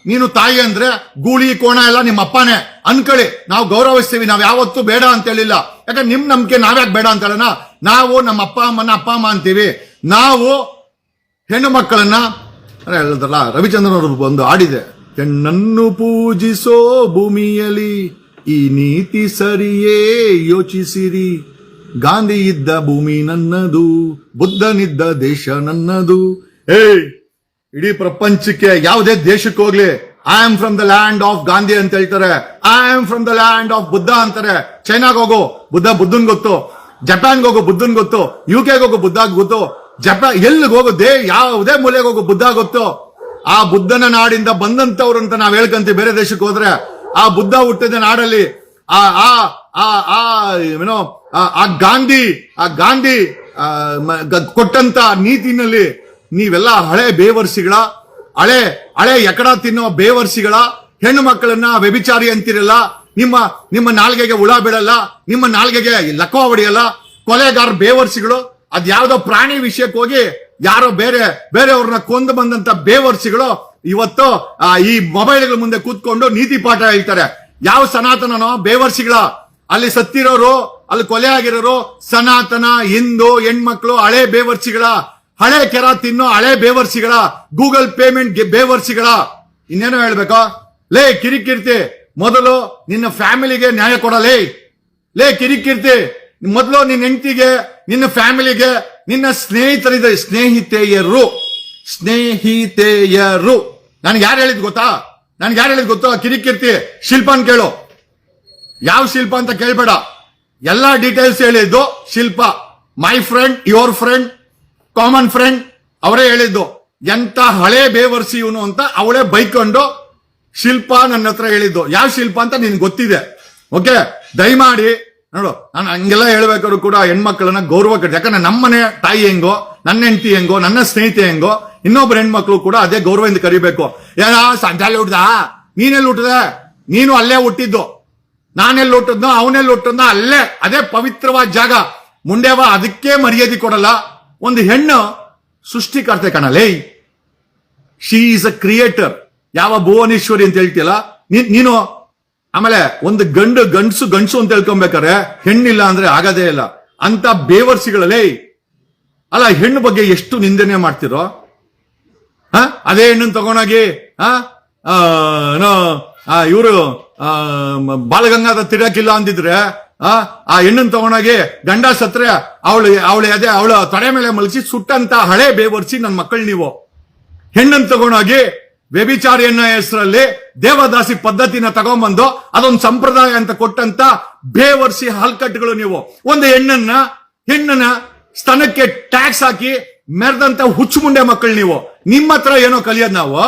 ನೀನು ತಾಯಿ ಅಂದ್ರೆ ಗೂಳಿ, ಕೋಣ ಎಲ್ಲ ನಿಮ್ಮ ಅಪ್ಪನೇ. ಅನ್ಕೊಳ್ಳಿ ನಾವು ಗೌರವಿಸ್ತೀವಿ. ನಾವು ಯಾವತ್ತೂ ಬೇಡ ಅಂತ ಹೇಳಿಲ್ಲ. ಯಾಕಂದ್ರೆ ನಿಮ್ ನಂಬಿಕೆ ನಾವ್ಯಾಕೆ ಬೇಡ ಅಂತ ಹೇಳೋಣ? ನಾವು ನಮ್ಮ ಅಪ್ಪ ಅಮ್ಮನ ಅಪ್ಪ ಅಮ್ಮ ಅಂತೀವಿ. ನಾವು ಹೆಣ್ಣು ಮಕ್ಕಳನ್ನ ಹೇಳಿದ್ರಲ್ಲ ರವಿಚಂದ್ರನ್ ಅವರು ಒಂದು ಹಾಡಿದೆ. ಹೆಣ್ಣನ್ನು ಪೂಜಿಸೋ ಭೂಮಿಯಲ್ಲಿ ಈ ನೀತಿ ಸರಿಯೇ ಯೋಚಿಸಿರಿ. ಗಾಂಧಿ ಇದ್ದ ಭೂಮಿ ನನ್ನದು, ಬುದ್ಧನಿದ್ದ ದೇಶ ನನ್ನದು. ಏ ಇಡೀ ಪ್ರಪಂಚಕ್ಕೆ ಯಾವುದೇ ದೇಶಕ್ಕೆ ಹೋಗ್ಲಿ. I am from the land of Gandhi ಅಂತ ಹೇಳ್ತಾರೆ. I am from the land of Buddha ಅಂತಾರೆ. ಚೈನಾಗ್ ಹೋಗು, ಬುದ್ಧ ಬುದ್ಧನ್ ಗೊತ್ತು. ಜಪಾನ್ಗೆ ಹೋಗು, ಬುದ್ಧನ್ ಗೊತ್ತು. ಯು ಕೆಗೆ ಹೋಗು, ಬುದ್ಧ ಗೊತ್ತು. ಜಪಾನ್ ಎಲ್ಲಿಗೆ ಹೋಗು, ದೇ ಯಾವುದೇ ಮೂಲೆಗೆ ಹೋಗು, ಬುದ್ಧ ಗೊತ್ತು. ಆ ಬುದ್ಧನ ನಾಡಿಂದ ಬಂದಂತವ್ರು ಅಂತ ನಾವ್ ಹೇಳ್ಕಂತೀವಿ. ಬೇರೆ ದೇಶಕ್ಕೆ ಹೋದ್ರೆ ಆ ಬುದ್ಧ ಹುಟ್ಟಿದ ನಾಡಲ್ಲಿ ಆ ಆ ಆ ಆ, ಏನೋ, ಆ- ಗಾಂಧಿ, ಆ ಗಾಂಧಿ ಕೊಟ್ಟಂತ ನೀತಿನಲ್ಲಿ ನೀವೆಲ್ಲ ಹಳೆ ಬೇವರ್ಸಿಗಳ, ಹಳೆ ಹಳೆ ಎಕಡ ತಿನ್ನೋ ಬೇವರ್ಸಿಗಳ, ಹೆಣ್ಣು ಮಕ್ಕಳನ್ನ ವ್ಯಭಿಚಾರಿ ಅಂತಿರಲ್ಲ, ನಿಮ್ಮ ನಿಮ್ಮ ನಾಲ್ಗೆಗೆ ಹುಳ ಬಿಡಲ್ಲ ನಿಮ್ಮ ನಾಲ್ಗೆಗೆ ಲಕ್ವ ಹೊಡೆಯಲ್ಲ, ಕೊಲೆಗಾರ ಬೇವರ್ಸಿಗಳು, ಅದ್ಯಾವುದೋ ಪ್ರಾಣಿ ವಿಷಯಕ್ಕೆ ಹೋಗಿ ಯಾರೋ ಬೇರೆ, ಬೇರೆಯವ್ರನ್ನ ಕೊಂದು ಬಂದಂತ ಬೇವರ್ಸಿಗಳು ಇವತ್ತು ಈ ಮೊಬೈಲ್ಗಳ ಮುಂದೆ ಕೂತ್ಕೊಂಡು ನೀತಿ ಪಾಠ ಹೇಳ್ತಾರೆ. ಯಾವ ಸನಾತನನೋ? ಬೇವರ್ಸಿಗಳ. ಅಲ್ಲಿ ಸತ್ತಿರೋರು, ಅಲ್ಲಿ ಕೊಲೆ ಆಗಿರೋರು ಸನಾತನ, ಹಿಂದೂ, ಹೆಣ್ಮಕ್ಳು, ಹಳೆ ಬೇವರ್ಸಿಗಳ. ಹಳೆ ಕೆರ ತಿನ್ನೋ ಹಳೆ ಬೇವರ್ಸಿಗಳ. Google payment ಬೇವರ್ಸಿಗಳ. ಇನ್ನೇನೋ ಹೇಳ್ಬೇಕಾ? ಲೇ, ಕಿರಿಕಿರ್ತಿ, ಮೊದಲು ನಿನ್ನ ಫ್ಯಾಮಿಲಿಗೆ ನ್ಯಾಯ ಕೊಡಲೇ. ಲೇ, ಕಿರಿಕಿರ್ತಿ, ಮೊದಲು ನಿನ್ನ ಹೆಂಡತಿಗೆ, ನಿನ್ನ ಫ್ಯಾಮಿಲಿಗೆ ನಿನ್ನ ಸ್ನೇಹಿತರಿದೆ ಸ್ನೇಹಿತೆಯರು ಸ್ನೇಹಿತೆಯರು. ನನ್ಗೆ ಯಾರು ಹೇಳಿದ್ ಗೊತ್ತಾ? ನನ್ಗೆ ಯಾರು ಹೇಳಿದ್ ಗೊತ್ತಾ? ಕಿರಿಕಿರ್ತಿ, ಶಿಲ್ಪನ್ ಕೇಳು. ಯಾವ ಶಿಲ್ಪ ಅಂತ ಕೇಳ್ಬೇಡ. ಎಲ್ಲಾ ಡೀಟೇಲ್ಸ್ ಹೇಳಿದ್ದು Shilpa. My friend your friend common friend ಅವರೇ ಹೇಳಿದ್ದು. ಎಂತ ಹಳೆ ಬೇವರ್ಸಿ ಇವನು ಅಂತ ಅವಳೇ ಬೈಕೊಂಡು ಶಿಲ್ಪ ನನ್ನ ಹತ್ರ ಹೇಳಿದ್ದು. ಯಾವ ಶಿಲ್ಪ ಅಂತ ನಿನ್ಗೆ ಗೊತ್ತಿದೆ. ಓಕೆ ದಯಮಾಡಿ ನೋಡು, ನಾನು ಹಂಗೆಲ್ಲ ಹೇಳ್ಬೇಕಾದ್ರು ಕೂಡ ಹೆಣ್ಮಕ್ಳನ್ನ ಗೌರವ ಕಟ್ಟಿ ಯಾಕಂದ್ರೆ ನಮ್ಮನೆ ತಾಯಿ ಹೆಂಗೋ, ನನ್ನ ಹೆಂಡತಿ ಹೆಂಗೋ, ನನ್ನ ಸ್ನೇಹಿತೆ ಹೆಂಗೋ, ಇನ್ನೊಬ್ರು ಹೆಣ್ಮಕ್ಳು ಕೂಡ ಅದೇ ಗೌರವದಿಂದ ಕರಿಬೇಕು. ಏನ ಸಂಜಾಲಿ ಹುಟ್ಟದ ನೀನೆಲ್ಲಿ ಹುಟ್ಟದೆ ನೀನು ಅಲ್ಲೇ ಹುಟ್ಟಿದ್ದು. ನಾನೆಲ್ಲಿ ಹುಟ್ಟದ್ನೋ, ಅವನೆಲ್ಲಿ ಹುಟ್ಟದ್ನೋ, ಅಲ್ಲೇ, ಅದೇ ಪವಿತ್ರವಾದ ಜಾಗ. ಮುಂಡೆವ ಅದಕ್ಕೆ ಮರ್ಯಾದೆ ಕೊಡಲ್ಲ. ಒಂದು ಹೆಣ್ಣು ಸೃಷ್ಟಿಕರ್ತೆ ಕಣಲೇ ಶಿ ಈಸ್ ಅ ಕ್ರಿಯೇಟರ್ ಯಾವ ಭುವನೇಶ್ವರಿ ಅಂತ ಹೇಳ್ತಿಯಲ್ಲ, ನೀ- ನೀನು ಆಮೇಲೆ ಒಂದು ಗಂಡು ಗಂಡಸು ಗಂಡಸು ಅಂತ ಹೇಳ್ಕೊಬೇಕಾರೆ ಹೆಣ್ಣಿಲ್ಲ ಅಂದ್ರೆ ಆಗದೇ ಇಲ್ಲ. ಅಂತ ಬೇವರ್ಸಿಗಳಲ್ಲೇ, ಅಲ್ಲ, ಹೆಣ್ಣು ಬಗ್ಗೆ ಎಷ್ಟು ನಿಂದನೆ ಮಾಡ್ತಿರೋ? ಹ? ಅದೇ ಹೆಣ್ಣನ್ ತಗೊಂಡೋಗಿ ಇವರು ಬಾಲಗಂಗಾದ ತಿರಕಿಲ್ಲ ಅಂದಿದ್ರೆ ಆ ಆ ಹೆಣ್ಣನ್ ತಗೊಂಡೋಗಿ ಗಂಡ ಸತ್ರೆ, ಅವಳು ಅವಳು ಅದೇ, ಅವಳ ತಡೆ ಮೇಲೆ ಮಲಗಿಸಿ ಸುಟ್ಟಂತ ಹಳೆ ಬೇವರ್ಸಿ ನನ್ನ ಮಕ್ಕಳು ನೀವು. ಹೆಣ್ಣನ್ ತಗೊಂಡೋಗಿ ವ್ಯಭಿಚಾರಿ ಅನ್ನೋ ಹೆಸರಲ್ಲಿ ದೇವದಾಸಿ ಪದ್ಧತಿನ ತಗೊಂಬಂದು ಅದೊಂದು ಸಂಪ್ರದಾಯ ಅಂತ ಕೊಟ್ಟಂತ ಬೇವರ್ಸಿ ಹಲ್ಕಟ್ಟುಗಳು ನೀವು. ಒಂದು ಹೆಣ್ಣನ್ನ ಹೆಣ್ಣನ್ನ ಸ್ತನಕ್ಕೆ ಟ್ಯಾಕ್ಸ್ ಹಾಕಿ ಮೆರೆದಂತ ಹುಚ್ಚು ಮುಂಡೆ ಮಕ್ಕಳು ನೀವು. ನಿಮ್ಮ ಹತ್ರ ಏನೋ ಕಲಿಯೋದ್ ನಾವು?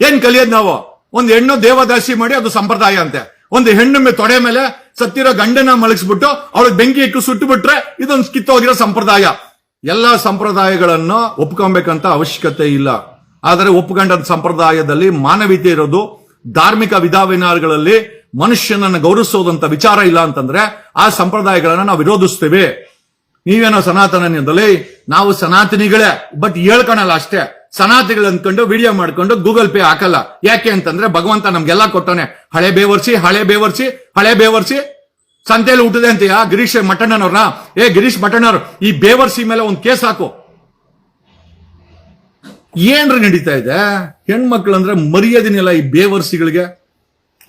ಏನ್ ಕಲಿಯೋದ್ ನಾವು? ಒಂದು ಹೆಣ್ಣು ದೇವದಾಸಿ ಮಾಡಿ ಅದು ಸಂಪ್ರದಾಯ ಅಂತೆ. ಒಂದು ಹೆಣ್ಣು ತೊಡೆ ಮೇಲೆ ಸತ್ತಿರೋ ಗಂಡನ ಮಲಗಿಸ್ಬಿಟ್ಟು ಅವಳಿಗೆ ಬೆಂಕಿ ಇಟ್ಟು ಸುಟ್ಟು ಬಿಟ್ರೆ ಇದೊಂದು ಕಿತ್ತೋಗಿರೋ ಸಂಪ್ರದಾಯ. ಎಲ್ಲಾ ಸಂಪ್ರದಾಯಗಳನ್ನು ಒಪ್ಕೊಬೇಕಂತ ಅವಶ್ಯಕತೆ ಇಲ್ಲ. ಆದರೆ ಒಪ್ಪುಗಂಡದ ಸಂಪ್ರದಾಯದಲ್ಲಿ ಮಾನವೀಯತೆ ಇರೋದು ಧಾರ್ಮಿಕ ವಿಧಾವಿನಾರಗಳಲ್ಲಿ ಮನುಷ್ಯನನ್ನ ಗೌರವಿಸೋದಂತ ವಿಚಾರ ಇಲ್ಲ ಅಂತಂದ್ರೆ ಆ ಸಂಪ್ರದಾಯಗಳನ್ನ ನಾವು ವಿರೋಧಿಸ್ತೇವೆ. ನೀವೇನೋ ಸನಾತನದಲ್ಲಿ ನಾವು ಸನಾತನಿಗಳೇ, ಬಟ್ ಹೇಳ್ಕೊಳಲ್ಲ ಅಷ್ಟೇ. ಸನಾತಿಗಳು ಅಂದ್ಕೊಂಡು ವಿಡಿಯೋ ಮಾಡ್ಕೊಂಡು ಗೂಗಲ್ ಪೇ ಹಾಕಲ್ಲ. ಯಾಕೆ ಅಂತಂದ್ರೆ ಭಗವಂತ ನಮ್ಗೆಲ್ಲ ಕೊಟ್ಟಾನೆ. ಹಳೆ ಬೇವರ್ಸಿ ಹಳೆ ಬೇವರ್ಸಿ ಹಳೆ ಬೇವರ್ಸಿ. ಸಂತೆಯಲ್ಲಿ ಹುಟ್ಟದೆ ಅಂತೀಯಾ ಗಿರೀಶ್ ಮಠಣ್ಣನವ್ರನ್ನ? ಏ ಗಿರೀಶ್ ಮಠಣ್ಣವ್ರು, ಈ ಬೇವರ್ಸಿ ಮೇಲೆ ಒಂದು ಕೇಸ್ ಹಾಕು. ಏನ್ರಿ ನಡೀತಾ ಇದೆ? ಹೆಣ್ಮಕ್ಳು ಅಂದ್ರೆ ಮರ್ಯಾದಿನಿಲ್ಲ ಈ ಬೇವರ್ಸಿಗಳಿಗೆ.